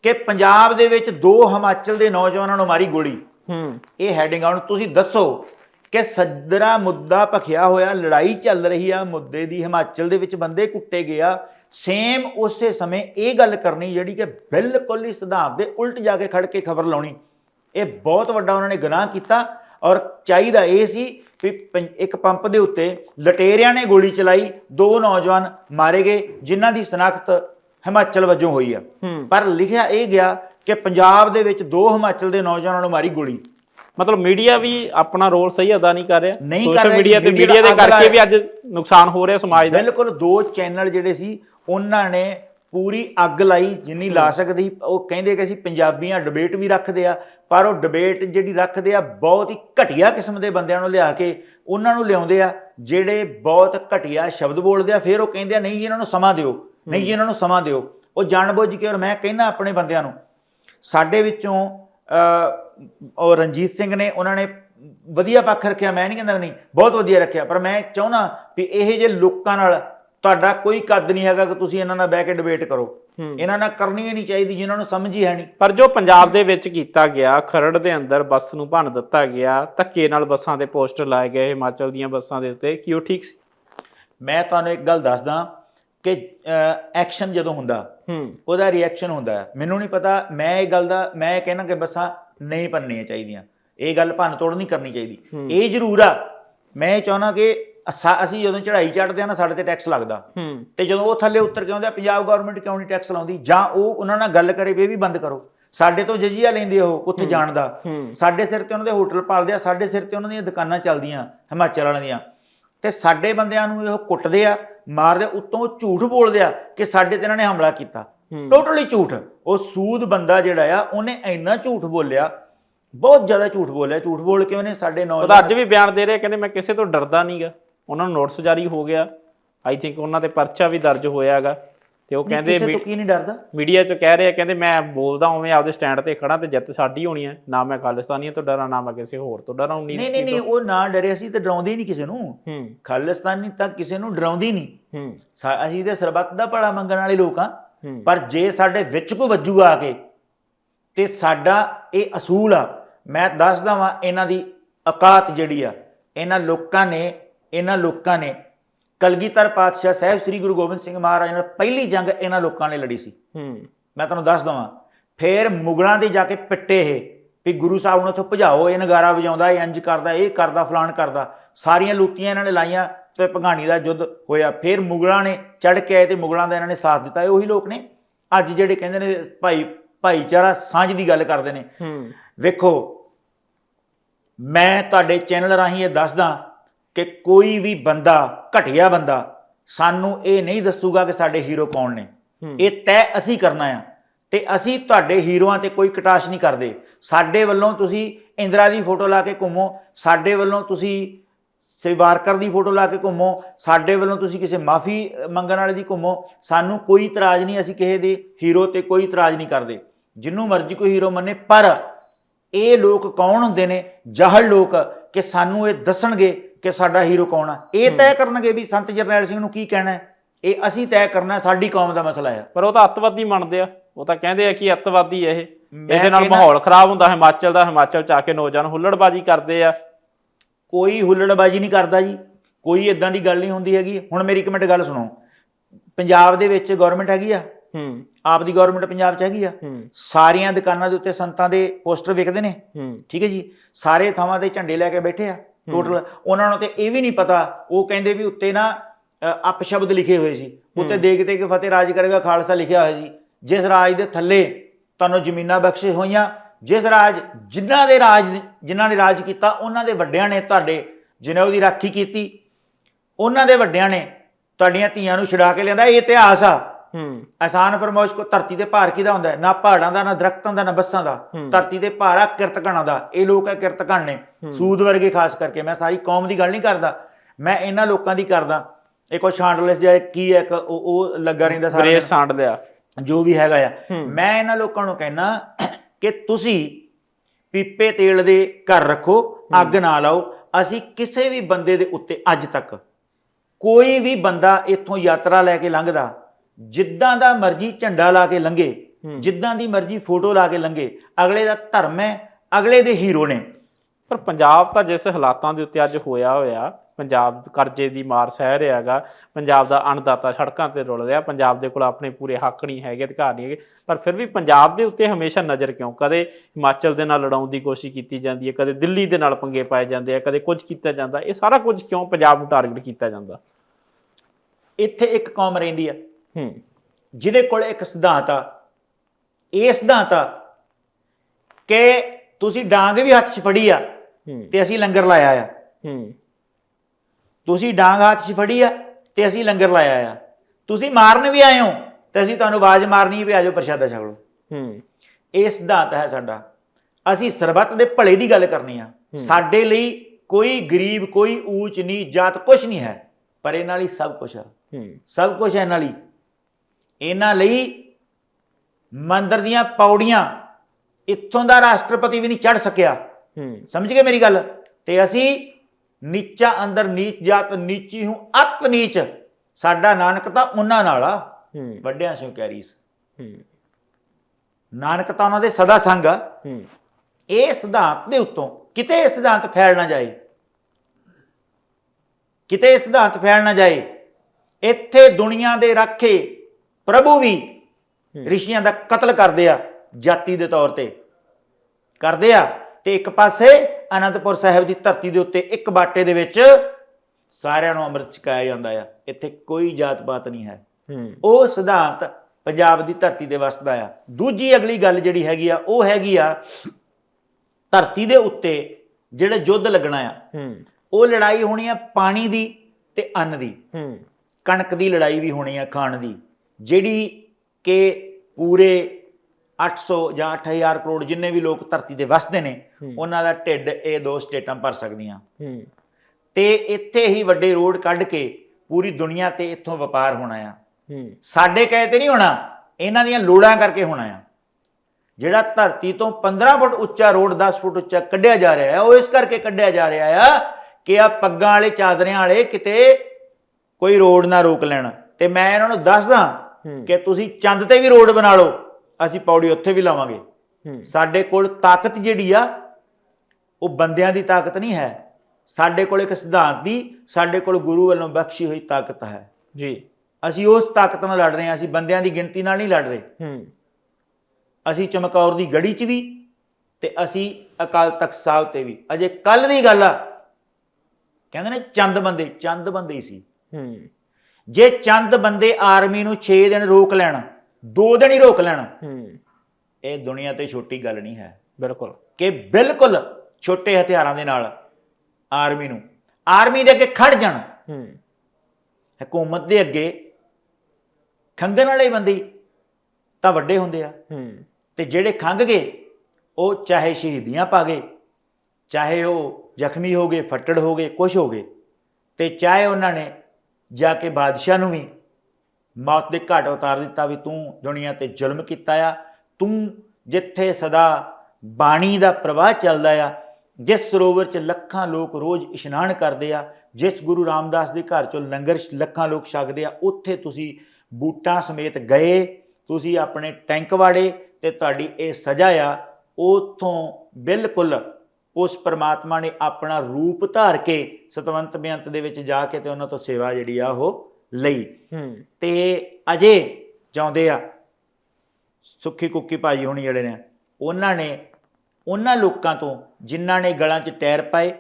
ਕਿ ਪੰਜਾਬ ਦੇ ਵਿੱਚ ਦੋ ਹਿਮਾਚਲ ਦੇ ਨੌਜਵਾਨਾਂ ਨੂੰ ਮਾਰੀ ਗੋਲੀ। ਹੂੰ। ਇਹ ਹੈਡਿੰਗ ਆ ਹੁਣ ਤੁਸੀਂ ਦੱਸੋ ਕਿ ਸੱਜਰਾ ਮੁੱਦਾ ਭਖਿਆ ਹੋਇਆ ਲੜਾਈ ਚੱਲ ਰਹੀ ਆ ਮੁੱਦੇ ਦੀ ਹਿਮਾਚਲ ਦੇ ਵਿੱਚ ਬੰਦੇ ਕੁੱਟੇ ਗਿਆ ਸੇਮ ਉਸੇ ਸਮੇਂ ਇਹ ਗੱਲ ਕਰਨੀ ਜਿਹੜੀ ਕਿ ਬਿਲਕੁਲ ਹੀ ਸਿਧਾਂਤ ਦੇ ਉਲਟ ਜਾ ਕੇ ਖੜ ਕੇ ਖਬਰ ਲਾਉਣੀ। ਇਹ ਬਹੁਤ ਵੱਡਾ ਉਹਨਾਂ ਨੇ ਗੁਨਾਹ ਕੀਤਾ ਔਰ ਚਾਹੀਦਾ ਇਹ ਸੀ ਵੀ ਇੱਕ ਪੰਪ ਦੇ ਉੱਤੇ ਲਟੇਰਿਆਂ ਨੇ ਗੋਲੀ ਚਲਾਈ ਦੋ ਨੌਜਵਾਨ ਮਾਰੇ ਗਏ ਜਿਨ੍ਹਾਂ ਦੀ ਸਨਾਖਤ ਹਿਮਾਚਲ ਵਜੋਂ ਹੋਈ ਆ। ਪਰ ਲਿਖਿਆ ਇਹ ਗਿਆ ਕਿ ਪੰਜਾਬ ਦੇ ਵਿੱਚ ਦੋ ਹਿਮਾਚਲ ਦੇ ਨੌਜਵਾਨਾਂ ਨੂੰ ਮਾਰੀ ਗੋਲੀ। ਮਤਲਬ ਮੀਡੀਆ ਵੀ ਆਪਣਾ ਰੋਲ ਸਹੀ ਅਦਾ ਨਹੀਂ ਕਰ ਰਿਹਾ। ਨਹੀਂ ਕਰ ਰਿਹਾ, media ਤੇ ਮੀਡੀਆ ਦੇ ਕਰਕੇ। ਵੀ ਅੱਜ ਨੁਕਸਾਨ ਹੋ ਰਿਹਾ ਸਮਾਜ ਦਾ। ਬਿਲਕੁਲ ਦੋ ਚੈਨਲ ਜਿਹੜੇ ਸੀ ਉਹਨਾਂ ਨੇ ਪੂਰੀ ਅੱਗ ਲਾਈ ਜਿੰਨੀ ਲਾ ਸਕਦੀ। ਉਹ ਕਹਿੰਦੇ ਕਿ ਅਸੀਂ ਪੰਜਾਬੀਆਂ ਡਿਬੇਟ ਵੀ ਰੱਖਦੇ ਆ ਪਰ ਉਹ ਡਿਬੇਟ ਜਿਹੜੀ ਰੱਖਦੇ ਆ ਬਹੁਤ ਹੀ ਘਟੀਆ ਕਿਸਮ ਦੇ ਬੰਦਿਆਂ ਨੂੰ ਲਿਆ ਕੇ ਉਹਨਾਂ ਨੂੰ ਲਿਆਉਂਦੇ ਆ ਜਿਹੜੇ ਬਹੁਤ ਘਟੀਆ ਸ਼ਬਦ ਬੋਲਦੇ ਆ ਫਿਰ ਉਹ ਕਹਿੰਦੇ ਆ ਨਹੀਂ ਜੀ ਇਹਨਾਂ ਨੂੰ ਸਮਾਂ ਦਿਓ ਨਹੀਂ ਜੀ ਇਹਨਾਂ ਨੂੰ ਸਮਾਂ ਦਿਓ। ਉਹ ਜਾਣਬੁੱਝ ਕੇ ਔਰ ਮੈਂ ਕਹਿੰਦਾ ਆਪਣੇ ਬੰਦਿਆਂ ਨੂੰ ਸਾਡੇ ਵਿੱਚੋਂ ਉਹ ਰਣਜੀਤ ਸਿੰਘ ਨੇ ਉਹਨਾਂ ਨੇ ਵਧੀਆ ਪੱਖ ਰੱਖਿਆ ਮੈਂ ਨਹੀਂ ਕਹਿੰਦਾ ਨਹੀਂ ਬਹੁਤ ਵਧੀਆ ਰੱਖਿਆ ਪਰ ਮੈਂ ਚਾਹੁੰਦਾ ਵੀ ਇਹ ਜੇ ਲੋਕਾਂ ਨਾਲ ਤੁਹਾਡਾ ਕੋਈ ਕੱਦ ਨਹੀਂ ਹੈਗਾ ਕਿ ਤੁਸੀਂ ਇਹਨਾਂ ਨਾਲ ਬਹਿ ਕੇ ਡਿਬੇਟ ਕਰੋ। ਇਹਨਾਂ ਨਾਲ ਕਰਨੀ ਹੀ ਨਹੀਂ ਚਾਹੀਦੀ ਜਿਨ੍ਹਾਂ ਨੂੰ ਸਮਝ ਹੀ ਹੈ ਨਹੀਂ। ਪਰ ਜੋ ਪੰਜਾਬ ਦੇ ਵਿੱਚ ਕੀਤਾ ਗਿਆ ਖਰੜ ਦੇ ਅੰਦਰ ਬੱਸ ਨੂੰ ਭੰਨ ਦਿੱਤਾ ਗਿਆ ਧੱਕੇ ਨਾਲ ਬੱਸਾਂ ਦੇ ਪੋਸਟਰ ਲਾਏ ਗਏ ਹਿਮਾਚਲ ਦੀਆਂ ਬੱਸਾਂ ਦੇ ਉੱਤੇ ਕੀ ਉਹ ਠੀਕ ਸੀ? ਮੈਂ ਤੁਹਾਨੂੰ ਇੱਕ ਗੱਲ ਦੱਸਦਾ ਕਿ ਐਕਸ਼ਨ ਜਦੋਂ ਹੁੰਦਾ ਹੂੰ। ਉਹਦਾ ਰਿਐਕਸ਼ਨ ਹੁੰਦਾ। ਮੈਨੂੰ ਨਹੀਂ ਪਤਾ ਮੈਂ ਇਹ ਗੱਲ ਦਾ ਮੈਂ ਇਹ ਕਹਿਣਾ ਕਿ ਬੱਸਾਂ ਨਹੀਂ ਭੰਨਣੀਆਂ ਚਾਹੀਦੀਆਂ। ਇਹ ਗੱਲ ਭੰਨ ਤੋੜ ਨਹੀਂ ਕਰਨੀ ਚਾਹੀਦੀ। ਇਹ ਜ਼ਰੂਰ ਆ। ਮੈਂ ਚਾਹੁੰਦਾ ਕਿ ਅਸਾ- ਜਦੋਂ ਚੜ੍ਹਾਈ ਚੜ੍ਹਦੇ ਆ ਨਾ ਸਾਡੇ ਤੇ ਟੈਕਸ ਲੱਗਦਾ। ਤੇ ਜਦੋਂ ਉਹ ਥੱਲੇ ਉੱਤਰ ਕੇ ਆਉਂਦੇ ਆ ਪੰਜਾਬ ਗਵਰਨਮੈਂਟ ਕਿਉਂ ਨਹੀਂ ਟੈਕਸ ਲਾਉਂਦੀ? ਜਾਂ ਉਹ ਉਹਨਾਂ ਨਾਲ ਗੱਲ ਕਰੇ ਵੀ ਇਹ ਵੀ ਬੰਦ ਕਰੋ। ਸਾਡੇ ਤੋਂ ਜਜ਼ੀਆ ਲੈਂਦੇ ਉਹ ਉੱਥੇ ਜਾਣ ਦਾ। ਸਾਡੇ ਸਿਰ ਤੇ ਉਹਨਾਂ ਦੇ ਹੋਟਲ ਪਾਲਦੇ ਆ ਸਾਡੇ ਸਿਰ ਤੇ ਉਹਨਾਂ ਦੀਆਂ ਦੁਕਾਨਾਂ ਚੱਲਦੀਆਂ ਹਿਮਾਚਲ ਵਾਲਿਆਂ ਦੀਆਂ। ਤੇ ਸਾਡੇ ਬੰਦਿਆਂ ਨੂੰ ਇਹ ਕੁੱਟਦੇ ਆ ਮਾਰਦੇ ਉੱਤੋਂ ਉਹ ਝੂਠ ਬੋਲਦੇ ਆ ਕਿ ਸਾਡੇ ਤੇ ਇਹਨਾਂ ਨੇ ਹਮਲਾ ਕੀਤਾ। ਟੋਟਲੀ ਝੂਠ। ਉਹ ਸੂਦ ਬੰਦਾ ਜਿਹੜਾ ਆ ਉਹਨੇ ਇੰਨਾ ਝੂਠ ਬੋਲਿਆ ਬਹੁਤ ਜ਼ਿਆਦਾ ਝੂਠ ਬੋਲਿਆ। ਝੂਠ ਬੋਲ ਕੇ ਉਹਨੇ ਸਾਡੇ ਉਹ ਤਾਂ ਨੌਜਵਾਨ ਅੱਜ ਵੀ ਬਿਆਨ ਦੇ ਰਿਹਾ ਕਹਿੰਦੇ ਮੈਂ ਕਿਸੇ ਤੋਂ ਡਰਦਾ ਨਹੀਂਗਾ ਉਹਨਾਂ ਨੂੰ ਨੋਟਿਸ ਜਾਰੀ ਹੋ ਗਿਆ। ਆਈ ਥਿੰਕ ਉਹਨਾਂ ਤੇ ਪਰਚਾ ਵੀ ਦਰਜ ਹੋਇਆਗਾ। ਤੇ ਉਹ ਕਹਿੰਦੇ ਕਿਸੇ ਤੋਂ ਕੀ ਨਹੀਂ ਡਰਦਾ? ਮੀਡੀਆ 'ਚ ਕਹਿ ਰਹੇ ਆ ਕਹਿੰਦੇ ਮੈਂ ਬੋਲਦਾ ਉਵੇਂ ਆਪਦੇ ਸਟੈਂਡ ਤੇ ਖੜਾ ਤੇ ਜਿੱਤ ਸਾਡੀ ਹੋਣੀ ਹੈ ਨਾ ਮੈਂ ਖਾਲਿਸਤਾਨੀਆਂ ਤੋਂ ਡਰਾਂ ਨਾ ਮੈਂ ਕਿਸੇ ਹੋਰ ਤੋਂ ਡਰਾਂ ਨਹੀਂ ਨਹੀਂ ਨਹੀਂ ਉਹ ਨਾ ਡਰੇ ਅਸੀਂ ਤੇ ਡਰਾਉਂਦੇ ਹੀ ਨਹੀਂ ਕਿਸੇ ਨੂੰ। ਖਾਲਿਸਤਾਨੀ ਤਾਂ ਕਿਸੇ ਨੂੰ ਡਰਾਉਂਦੀ ਨਹੀਂ। ਅਸੀਂ ਤੇ ਸਰਬੱਤ ਦਾ ਭਲਾ ਮੰਗਣ ਵਾਲੇ ਲੋਕ ਆ ਪਰ ਜੇ ਸਾਡੇ ਵਿੱਚ ਕੋ ਵੱਜੂ ਆ ਕੇ ਤੇ ਸਾਡਾ ਇਹ ਅਸੂਲ ਆ ਮੈਂ ਦੱਸਦਾ ਵਾਂ ਇਹਨਾਂ ਦੀ ਔਕਾਤ ਜਿਹੜੀ ਆ ਇਹਨਾਂ ਲੋਕਾਂ ਨੇ ਇਹਨਾਂ ਲੋਕਾਂ ਨੇ ਕਲਗੀਧਰ ਪਾਤਸ਼ਾਹ ਸਾਹਿਬ ਸ੍ਰੀ ਗੁਰੂ ਗੋਬਿੰਦ ਸਿੰਘ ਮਹਾਰਾਜ ਨਾਲ ਪਹਿਲੀ ਜੰਗ ਇਹਨਾਂ ਲੋਕਾਂ ਨੇ ਲੜੀ ਸੀ। ਹੂੰ। ਮੈਂ ਤੁਹਾਨੂੰ ਦੱਸ ਦਵਾਂ ਫੇਰ ਮੁਗਲਾਂ ਦੇ ਜਾ ਕੇ ਪਿੱਟੇ ਇਹ ਵੀ ਗੁਰੂ ਸਾਹਿਬ ਨੂੰ ਉੱਥੋਂ ਭਜਾਓ ਇਹ ਨਗਾਰਾ ਵਜਾਉਂਦਾ ਇਹ ਇੰਜ ਕਰਦਾ ਇਹ ਕਰਦਾ ਫਲਾਣ ਕਰਦਾ। ਸਾਰੀਆਂ ਲੂਤੀਆਂ ਇਹਨਾਂ ਨੇ ਲਾਈਆਂ ਤੇ ਭਗਾਣੀ ਦਾ ਯੁੱਧ ਹੋਇਆ। ਫਿਰ ਮੁਗਲਾਂ ਨੇ ਚੜ ਕੇ ਆਏ ਤੇ ਮੁਗਲਾਂ ਦਾ ਇਹਨਾਂ ਨੇ ਸਾਥ ਦਿੱਤਾ। ਇਹ ਉਹੀ ਲੋਕ ਨੇ। ਅੱਜ ਜਿਹੜੇ ਕਹਿੰਦੇ ਨੇ ਭਾਈ ਭਾਈਚਾਰਾ ਸਾਂਝ ਦੀ ਗੱਲ ਕਰਦੇ ਨੇ। ਹੂੰ। ਵੇਖੋ ਮੈਂ ਤੁਹਾਡੇ ਚੈਨਲ ਰਾਹੀਂ ਇਹ ਦੱਸਦਾ ਕਿ ਕੋਈ ਵੀ ਬੰਦਾ ਘਟਿਆ ਬੰਦਾ ਸਾਨੂੰ ਇਹ ਨਹੀਂ ਦੱਸੂਗਾ ਕਿ ਸਾਡੇ ਹੀਰੋ ਕੌਣ ਨੇ। ਇਹ ਤੈਅ ਅਸੀਂ ਕਰਨਾ ਆ ਤੇ ਅਸੀਂ ਤੁਹਾਡੇ ਹੀਰੋਆਂ ਤੇ ਕੋਈ ਕਟਾਸ਼ ਨਹੀਂ ਕਰਦੇ। ਸਾਡੇ ਵੱਲੋਂ ਤੁਸੀਂ ਇੰਦਰਾ ਦੀ ਫੋਟੋ ਲਾ ਕੇ ਘੁੰਮੋ ਸਾਡੇ ਵੱਲੋਂ ਤੁਸੀਂ ਸਿਵਾਰਕਰ ਦੀ ਫੋਟੋ ਲਾ ਕੇ ਘੁੰਮੋ ਸਾਡੇ ਵੱਲੋਂ ਤੁਸੀਂ ਕਿਸੇ ਮਾਫੀ ਮੰਗਣ ਵਾਲੇ ਦੀ ਘੁੰਮੋ। ਸਾਨੂੰ ਕੋਈ ਇਤਰਾਜ਼ ਨਹੀਂ ਅਸੀਂ ਕਿਸੇ ਦੇ ਹੀਰੋ ਤੇ ਕੋਈ ਇਤਰਾਜ਼ ਨਹੀਂ ਕਰਦੇ। ਜਿੰਨੂੰ ਮਰਜ਼ੀ ਕੋਈ ਹੀਰੋ ਮੰਨੇ ਪਰ ਇਹ ਲੋਕ ਕੌਣ ਹੁੰਦੇ ਨੇ? ਜਾਹਲ ਲੋਕ ਕਿ ਸਾਨੂੰ ਇਹ ਦੱਸਣਗੇ ਕਿ ਸਾਡਾ ਹੀਰੋ ਕੌਣ ਆ? ਇਹ ਤੈਅ ਕਰਨਗੇ ਵੀ ਸੰਤ ਜਰਨੈਲ ਸਿੰਘ ਨੂੰ ਕੀ ਕਹਿਣਾ ਹੈ? ਇਹ ਅਸੀਂ ਤੈਅ ਕਰਨਾ ਸਾਡੀ ਕੌਮ ਦਾ ਮਸਲਾ ਹੈ। ਪਰ ਉਹ ਤਾਂ ਅੱਤਵਾਦੀ ਮੰਨਦੇ ਆ। ਉਹ ਤਾਂ ਕਹਿੰਦੇ ਆ ਕਿ ਅੱਤਵਾਦੀ ਹੈ ਇਹ ਇਹਦੇ ਨਾਲ ਮਾਹੌਲ ਖਰਾਬ ਹੁੰਦਾ ਹਿਮਾਚਲ ਦਾ ਹਿਮਾਚਲ ਚ ਆ ਕੇ ਨੌਜਵਾਨ ਹੁੱਲੜਬਾਜੀ ਕਰਦੇ ਆ। ਕੋਈ ਹੁੱਲੜਬਾਜੀ ਨਹੀਂ ਕਰਦਾ ਜੀ। ਕੋਈ ਇਦਾਂ ਦੀ ਗੱਲ ਨਹੀਂ ਹੁੰਦੀ ਹੈਗੀ। ਹੁਣ ਮੇਰੀ ਇੱਕ ਮਿੰਟ ਗੱਲ ਸੁਣੋ। ਪੰਜਾਬ ਦੇ ਵਿੱਚ ਗਵਰਨਮੈਂਟ ਹੈਗੀ ਆ? ਹੂੰ। ਆਪ ਦੀ ਗਵਰਨਮੈਂਟ ਪੰਜਾਬ 'ਚ ਹੈਗੀ ਆ? ਹੂੰ। ਸਾਰੀਆਂ ਦੁਕਾਨਾਂ ਦੇ ਉੱਤੇ ਸੰਤਾਂ ਦੇ ਪੋਸਟਰ ਵਿਕਦੇ ਨੇ। ਹੂੰ। ਠੀਕ ਹੈ ਜੀ। ਸਾਰੇ ਥਾਵਾਂ ਤੇ ਝੰਡੇ ਲੈ ਕੇ ਬੈਠੇ ਆ। ਟੋਟਲ ਉਹਨਾਂ ਨੂੰ ਤੇ ਇਹ ਵੀ ਨਹੀਂ ਪਤਾ ਉਹ ਕਹਿੰਦੇ ਵੀ ਉੱਤੇ ਨਾ ਅ, ਅਪਸ਼ਬਦ ਲਿਖੇ ਹੋਏ ਸੀ। ਉੱਤੇ ਦੇਖ ਤੇ ਕਿ ਫਤਿਹ ਰਾਜ ਕਰੇਗਾ ਖਾਲਸਾ ਲਿਖਿਆ ਹੋਇਆ ਸੀ। ਜਿਸ ਰਾਜ ਦੇ ਥੱਲੇ ਤੁਹਾਨੂੰ ਜ਼ਮੀਨਾਂ ਬਖਸ਼ੇ ਹੋਈਆਂ ਜਿਸ ਰਾਜ ਜਿਨ੍ਹਾਂ ਦੇ ਰਾਜ ਜਿਨ੍ਹਾਂ ਨੇ ਰਾਜ ਕੀਤਾ ਉਹਨਾਂ ਦੇ ਵੱਡਿਆਂ ਨੇ ਤੁਹਾਡੇ ਜਿਨ੍ਹਾਂ ਉਹਦੀ ਰਾਖੀ ਕੀਤੀ ਉਹਨਾਂ ਦੇ ਵੱਡਿਆਂ ਨੇ ਤੁਹਾਡੀਆਂ ਧੀਆਂ ਨੂੰ ਛੁਡਾ ਕੇ ਲਿਆਂਦਾ। ਇਹ ਇਤਿਹਾਸ ਆ। ਹੂੰ। ਆਸਾਨ ਫਰਮੋਸ਼ ਕੋ ਧਰਤੀ ਤੇ ਭਾਰ ਕਿਹਦਾ ਹੁੰਦਾ ਹੈ? ਨਾ ਪਹਾੜਾਂ ਦਾ ਨਾ ਦਰਖਤਾਂ ਦਾ ਨਾ ਬੱਸਾਂ ਦਾ। ਧਰਤੀ ਤੇ ਭਾਰ ਆ ਕਿਰਤ ਘਣਾ ਦਾ। ਇਹ ਲੋਕ ਹੈ ਕਿਰਤ ਘਣ ਨੇ। ਸੂਦ ਵਰਗੇ ਖਾਸ ਕਰਕੇ। ਮੈਂ ਸਾਰੀ ਕੌਮ ਦੀ ਗੱਲ ਨਹੀਂ ਕਰਦਾ। ਮੈਂ ਇਹਨਾਂ ਲੋਕਾਂ ਦੀ ਕਰਦਾ। ਇੱਕ ਉਹ ਸ਼ਾਂਡਲਸ ਜਿਹਾ ਕੀ ਹੈ ਇੱਕ ਉਹ ਲੱਗਾ ਰਹਿੰਦਾ ਸਾਰਾ ਸਾਂਡ ਲਿਆ ਦਿਨ, ਜੋ ਵੀ ਹੈਗਾ ਆ। ਮੈਂ ਇਹਨਾਂ ਲੋਕਾਂ ਨੂੰ ਕਹਿਣਾ ਕਿ ਤੁਸੀਂ ਪੀਪੇ ਤੇਲ ਦੇ ਘਰ ਰੱਖੋ ਅੱਗ ਨਾ ਲਾਓ। ਅਸੀਂ ਕਿਸੇ ਵੀ ਬੰਦੇ ਦੇ ਉੱਤੇ ਅੱਜ ਤੱਕ ਕੋਈ ਵੀ ਬੰਦਾ ਇੱਥੋਂ ਯਾਤਰਾ ਲੈ ਕੇ ਲੰਘਦਾ ਜਿੱਦਾਂ ਦਾ ਮਰਜ਼ੀ ਝੰਡਾ ਲਾ ਕੇ ਹੂੰ। ਜਿੱਦਾਂ ਦੀ ਮਰਜ਼ੀ ਫੋਟੋ ਲਾ ਕੇ ਲੰਘੇ ਅਗਲੇ ਦਾ ਧਰਮ ਹੈ ਅਗਲੇ ਦੇ ਹੀਰੋ ਨੇ। ਪਰ ਪੰਜਾਬ ਤਾਂ ਜਿਸ ਹਾਲਾਤਾਂ ਦੇ ਉੱਤੇ ਅੱਜ ਹੋਇਆ ਹੋਇਆ ਪੰਜਾਬ ਕਰਜ਼ੇ ਦੀ ਮਾਰ ਸਹਿ ਰਿਹਾ ਹੈਗਾ ਪੰਜਾਬ ਦਾ ਅਨਦਾਤਾ ਸੜਕਾਂ ਤੇ ਰੁਲ ਰਿਹਾ ਪੰਜਾਬ ਦੇ ਕੋਲ ਆਪਣੇ ਪੂਰੇ ਹੱਕ ਨਹੀਂ ਹੈਗੇ ਅਧਿਕਾਰ ਨਹੀਂ ਹੈਗੇ ਪਰ ਫਿਰ ਵੀ ਪੰਜਾਬ ਦੇ ਉੱਤੇ ਹਮੇਸ਼ਾ ਨਜ਼ਰ ਕਿਉਂ? ਕਦੇ ਹਿਮਾਚਲ ਦੇ ਨਾਲ ਲੜਾਉਣ ਦੀ ਕੋਸ਼ਿਸ਼ ਕੀਤੀ ਜਾਂਦੀ ਹੈ ਕਦੇ ਦਿੱਲੀ ਦੇ ਨਾਲ ਪੰਗੇ ਪਾਏ ਜਾਂਦੇ ਆ ਕਦੇ ਕੁਝ ਕੀਤਾ ਜਾਂਦਾ ਇਹ ਸਾਰਾ ਕੁਝ ਕਿਉਂ ਪੰਜਾਬ ਨੂੰ ਟਾਰਗੇਟ ਕੀਤਾ ਜਾਂਦਾ? ਇੱਥੇ ਇੱਕ ਕੌਮ ਰਹਿੰਦੀ ਆ ਹੂੰ। ਜਿਹਦੇ ਕੋਲ ਇੱਕ ਸਿਧਾਂਤ ਆ ਇਹ ਸਿਧਾਂਤ ਆ ਕਿ ਤੁਸੀਂ ਡਾਂਗ ਵੀ ਹੱਥ 'ਚ ਫੜੀ ਆ ਤੇ ਅਸੀਂ ਲੰਗਰ ਲਾਇਆ ਆ। ਹੂੰ। ਤੁਸੀਂ ਡਾਂਗ ਹੱਥ 'ਚ ਫੜੀ ਆ ਤੇ ਅਸੀਂ ਲੰਗਰ ਲਾਇਆ ਆ। ਤੁਸੀਂ ਮਾਰਨ ਵੀ ਆਏ ਹੋ ਤੇ ਅਸੀਂ ਤੁਹਾਨੂੰ ਆਵਾਜ਼ ਮਾਰਨੀ ਵੀ ਆਜੋ ਪ੍ਰਸ਼ਾਦਾ ਛਕ ਲਓ। ਹੂੰ। ਇਹ ਸਿਧਾਂਤ ਹੈ ਸਾਡਾ। ਅਸੀਂ ਸਰਬੱਤ ਦੇ ਭਲੇ ਦੀ ਗੱਲ ਕਰਨੀ ਆ। ਸਾਡੇ ਲਈ ਕੋਈ ਗਰੀਬ ਕੋਈ ਊਚ ਨੀਚ ਜਾਤ ਕੁਝ ਨਹੀਂ ਹੈ ਪਰ ਇਹਨਾਂ ਲਈ ਸਭ ਕੁਝ ਆ। ਹੂੰ। ਸਭ ਕੁਝ ਹੈ ਇਹਨਾਂ ਲਈ। ਇਹਨਾਂ ਲਈ ਮੰਦਰ ਦੀਆਂ ਪੌੜੀਆਂ ਇੱਥੋਂ ਦਾ ਰਾਸ਼ਟਰਪਤੀ ਵੀ ਨਹੀਂ ਚੜ ਸਕਿਆ। ਹੂੰ। ਸਮਝ ਗਏ ਮੇਰੀ ਗੱਲ? ਤੇ ਅਸੀਂ ਨੀਚਾ ਅੰਦਰ ਨੀਚ ਜਾਤ ਨੀਚੀ ਹੂੰ ਅਤ ਨੀਚ। ਸਾਡਾ ਨਾਨਕ ਤਾਂ ਉਹਨਾਂ ਨਾਲ ਆ। ਹੂੰ। ਵੱਡਿਆਂ ਸਿਓ ਕੈਰੀਸ ਹੂੰ। ਨਾਨਕ ਤਾਂ ਉਹਨਾਂ ਦੇ ਸਦਾ ਸੰਗ ਆ। ਹੂੰ। ਇਹ ਸਿਧਾਂਤ ਦੇ ਉੱਤੋਂ ਕਿਤੇ ਇਹ ਸਿਧਾਂਤ ਫੈਲ ਨਾ ਜਾਏ। ਕਿਤੇ ਇਹ ਸਿਧਾਂਤ ਫੈਲ ਨਾ ਜਾਏ। ਇੱਥੇ ਦੁਨੀਆ ਦੇ ਰਾਖੇ ਪ੍ਰਭੂ ਵੀ ਰਿਸ਼ੀਆਂ ਦਾ ਕਤਲ ਕਰਦੇ ਆ ਜਾਤੀ ਦੇ ਤੌਰ ਤੇ। ਕਰਦੇ ਆ ਤੇ ਇੱਕ ਪਾਸੇ ਅਨੰਦਪੁਰ ਸਾਹਿਬ ਦੀ ਧਰਤੀ ਦੇ ਉੱਤੇ ਇੱਕ ਬਾਟੇ ਦੇ ਵਿੱਚ ਸਾਰਿਆਂ ਨੂੰ ਅੰਮ੍ਰਿਤ ਛਕਾਇਆ ਜਾਂਦਾ ਆ। ਇੱਥੇ ਕੋਈ ਜਾਤ ਪਾਤ ਨਹੀਂ ਹੈ। ਉਹ ਸਿਧਾਂਤ ਪੰਜਾਬ ਦੀ ਧਰਤੀ ਤੇ ਵਸਦਾ ਆ। ਦੂਜੀ ਅਗਲੀ ਗੱਲ ਜਿਹੜੀ ਹੈਗੀ ਆ ਉਹ ਹੈਗੀ ਆ ਧਰਤੀ ਦੇ ਉੱਤੇ ਜਿਹੜੇ ਯੁੱਧ ਲੱਗਣਾ ਆ ਉਹ ਲੜਾਈ ਹੋਣੀ ਆ ਪਾਣੀ ਦੀ ਤੇ ਅੰਨ ਦੀ। ਕਣਕ ਦੀ ਲੜਾਈ ਵੀ ਹੋਣੀ ਆ ਖਾਣ ਦੀ। ਜਿਹੜੀ ਕਿ ਪੂਰੇ 800 ਜਾਂ 8000 ਕਰੋੜ ਜਿੰਨੇ ਵੀ ਲੋਕ ਧਰਤੀ ਤੇ ਵਸਦੇ ਨੇ। ਉਹਨਾਂ ਦਾ ਢਿੱਡ ਇਹ ਦੋ ਸਟੇਟਾਂ ਭਰ ਸਕਦੀਆਂ। ਤੇ ਇੱਥੇ ਹੀ ਵੱਡੇ ਰੋਡ ਕੱਢ ਕੇ ਪੂਰੀ ਦੁਨੀਆ ਤੇ ਇੱਥੋਂ ਵਪਾਰ ਹੋਣਾ ਆ। ਸਾਡੇ ਕਹੇ ਤੇ ਨਹੀਂ ਹੋਣਾ ਇਹਨਾਂ ਦੀਆਂ ਲੋੜਾਂ ਕਰਕੇ ਹੋਣਾ ਆ। ਜਿਹੜਾ ਧਰਤੀ ਤੋਂ 15 ਫੁੱਟ ਉੱਚਾ ਰੋਡ 10 ਫੁੱਟ ਉੱਚਾ ਕੱਢਿਆ ਜਾ ਰਿਹਾ ਹੈ ਉਹ ਇਸ ਕਰਕੇ ਕੱਢਿਆ ਜਾ ਰਿਹਾ ਆ ਕਿ ਆ ਪੱਗਾਂ ਵਾਲੇ ਚਾਦਰਿਆਂ ਵਾਲੇ ਕਿਤੇ ਕੋਈ ਰੋਡ ਨਾ ਰੋਕ ਲੈਣ। ਤੇ ਮੈਂ ਇਹਨਾਂ ਨੂੰ ਦੱਸਦਾ ਕਿ ਤੁਸੀਂ ਚੰਦ ਤੇ ਵੀ ਰੋਡ ਬਣਾ ਲਓ ਅਸੀਂ ਪੌੜੀ ਉੱਥੇ ਵੀ ਲਾਵਾਂਗੇ। ਸਾਡੇ ਕੋਲ ਤਾਕਤ ਜਿਹੜੀ ਆ ਉਹ ਬੰਦਿਆਂ ਦੀ ਤਾਕਤ ਨਹੀਂ ਹੈ। ਸਾਡੇ ਕੋਲ ਇੱਕ ਸਿਧਾਂਤ ਦੀ ਸਾਡੇ ਕੋਲ ਗੁਰੂ ਵੱਲੋਂ ਬਖਸ਼ੀ ਹੋਈ ਤਾਕਤ ਹੈ। ਜੀ। ਅਸੀਂ ਉਸ ਤਾਕਤ ਨਾਲ ਲੜ ਰਹੇ ਹਾਂ ਅਸੀਂ ਬੰਦਿਆਂ ਦੀ ਗਿਣਤੀ ਨਾਲ ਨਹੀਂ ਲੜ ਰਹੇ। ਹੂੰ। ਅਸੀਂ ਚਮਕੌਰ ਦੀ ਗੜੀ 'ਚ ਵੀ ਤੇ ਅਸੀਂ ਅਕਾਲ ਤਖਤ ਸਾਹਿਬ ਤੇ ਵੀ। ਅਜੇ ਕੱਲ ਦੀ ਗੱਲ ਆ। ਕਹਿੰਦੇ ਨੇ ਚੰਦ ਬੰਦੇ ਚੰਦ ਬੰਦੇ ਹੀ ਸੀ। ਹੂੰ। ਜੇ ਚੰਦ ਬੰਦੇ ਆਰਮੀ ਨੂੰ 6 ਦਿਨ ਰੋਕ ਲੈਣ 2 ਦਿਨ ਹੀ ਰੋਕ ਲੈਣ ਹੂੰ। ਇਹ ਦੁਨੀਆ ਤੇ ਛੋਟੀ ਗੱਲ ਨਹੀਂ ਹੈ। ਬਿਲਕੁਲ। ਕਿ ਬਿਲਕੁਲ ਛੋਟੇ ਹਥਿਆਰਾਂ ਦੇ ਨਾਲ ਆਰਮੀ ਨੂੰ ਆਰਮੀ ਦੇ ਅੱਗੇ ਖੜ ਜਾਣ। ਹੂੰ। ਹਕੂਮਤ ਦੇ ਅੱਗੇ ਖੰਗਣ ਵਾਲੇ ਬੰਦੇ ਤਾਂ ਵੱਡੇ ਹੁੰਦੇ ਆ। ਹੂੰ। ਤੇ ਜਿਹੜੇ ਖੰਗ ਗਏ ਉਹ ਚਾਹੇ ਸ਼ਹੀਦੀਆਂ ਪਾ ਗਏ ਚਾਹੇ ਉਹ ਜ਼ਖਮੀ ਹੋ ਗਏ ਫੱਟੜ ਹੋ ਗਏ ਕੁਛ ਹੋ ਗਏ ਤੇ ਚਾਹੇ ਉਹਨਾਂ ਨੇ ਜਾ ਕੇ ਬਾਦਸ਼ਾਹ ਨੂੰ ਵੀ ਮੌਤ ਦੇ ਘਾਟ ਉਤਾਰ ਦਿੱਤਾ ਵੀ ਤੂੰ ਦੁਨੀਆ ਤੇ ਜ਼ੁਲਮ ਕੀਤਾ ਆ, ਤੂੰ ਜਿੱਥੇ ਸਦਾ ਬਾਣੀ ਦਾ ਪ੍ਰਵਾਹ ਚੱਲਦਾ ਆ, ਜਿਸ ਸਰੋਵਰ 'ਚ ਲੱਖਾਂ ਲੋਕ ਰੋਜ਼ ਇਸ਼ਨਾਨ ਕਰਦੇ ਆ, ਜਿਸ ਗੁਰੂ ਰਾਮਦਾਸ ਦੇ ਘਰ 'ਚੋਂ ਲੰਗਰ ਲੱਖਾਂ ਲੋਕ ਛਕਦੇ ਆ, ਉੱਥੇ ਤੁਸੀਂ ਬੂਟਾਂ ਸਮੇਤ ਗਏ, ਤੁਸੀਂ ਆਪਣੇ ਟੈਂਕ ਵਾੜੇ ਤੇ ਤੁਹਾਡੀ ਇਹ ਸਜ਼ਾ ਆ, ਉਥੋਂ ਬਿਲਕੁਲ ਉਸ ਪ੍ਰਮਾਤਮਾ ਨੇ ਆਪਣਾ ਰੂਪ ਧਾਰ ਕੇ ਸਤਵੰਤ ਬੇਅੰਤ ਦੇ ਵਿੱਚ ਜਾ ਕੇ ਤੇ ਉਹਨਾਂ ਤੋਂ ਸੇਵਾ ਜਿਹੜੀ ਆ ਉਹ ਲਈ। ਹੂੰ। ਤੇ ਅਜੇ ਚਾਹੁੰਦੇ ਆ ਸੁੱਖੀ ਕੁੱਕੀ ਭਾਜੀ ਹੋਣੀ ਜਿਹੜੇ ਨੇ ਉਹਨਾਂ ਨੇ ਉਹਨਾਂ ਲੋਕਾਂ ਤੋਂ ਜਿਨ੍ਹਾਂ ਨੇ ਗਲਾਂ 'ਚ ਟਾਇਰ ਪਾਏ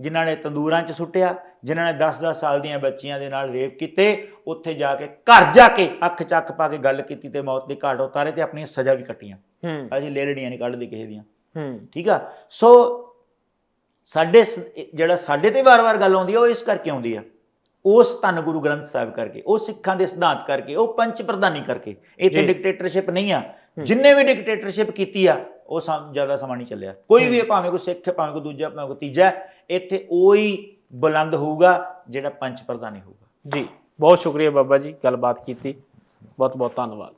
ਜਿਨ੍ਹਾਂ ਨੇ ਤੰਦੂਰਾਂ 'ਚ ਸੁੱਟਿਆ ਜਿਨ੍ਹਾਂ ਨੇ 10-10 ਸਾਲ ਦੀਆਂ ਬੱਚੀਆਂ ਦੇ ਨਾਲ ਰੇਪ ਕੀਤੇ ਉੱਥੇ ਜਾ ਕੇ ਘਰ ਜਾ ਕੇ ਅੱਖ ਚੱਕ ਪਾ ਕੇ ਗੱਲ ਕੀਤੀ ਤੇ ਮੌਤ ਦੇ ਘਾਟ ਉਤਾਰੇ ਤੇ ਆਪਣੀਆਂ ਸਜ਼ਾ ਵੀ ਕੱਟੀਆਂ। ਹੂੰ। ਅਸੀਂ ਲੇਲੜੀਆਂ ਨਹੀਂ ਕੱਢਦੇ ਕਿਸੇ ਦੀਆਂ। ਹੂੰ। ਠੀਕ ਆ? ਸੋ ਸਾਡੇ ਜਿਹੜਾ ਸਾਡੇ ਤੇ ਵਾਰ-ਵਾਰ ਗੱਲ ਆਉਂਦੀ ਆ ਉਹ ਇਸ ਕਰਕੇ ਆਉਂਦੀ ਆ। ਉਸ ਧੰਨ ਗੁਰੂ ਗ੍ਰੰਥ ਸਾਹਿਬ ਕਰਕੇ ਉਹ ਸਿੱਖਾਂ ਦੇ ਸਿਧਾਂਤ ਕਰਕੇ ਉਹ ਪੰਚ ਪ੍ਰਧਾਨੀ ਕਰਕੇ। ਇੱਥੇ। ਡਿਕਟੇਟਰਸ਼ਿਪ ਨਹੀਂ ਆ। ਜਿੰਨੇ ਵੀ ਡਿਕਟੇਟਰਸ਼ਿਪ ਕੀਤੀ ਆ ਉਹ ਸਮ ਜ਼ਿਆਦਾ ਸਮਾਂ ਨਹੀਂ ਚੱਲਿਆ। ਕੋਈ ਵੀ ਭਾਵੇਂ ਕੋਈ ਸਿੱਖ ਭਾਵੇਂ ਕੋਈ ਦੂਜਾ ਭਾਵੇਂ ਕੋਈ ਤੀਜਾ ਇੱਥੇ ਉਹੀ ਬੁਲੰਦ ਹੋਊਗਾ ਜਿਹੜਾ ਪੰਚ ਪ੍ਰਧਾਨੀ ਹੋਊਗਾ। ਜੀ ਬਹੁਤ ਸ਼ੁਕਰੀਆ ਬਾਬਾ ਜੀ ਗੱਲਬਾਤ ਕੀਤੀ। ਬਹੁਤ ਬਹੁਤ ਧੰਨਵਾਦ।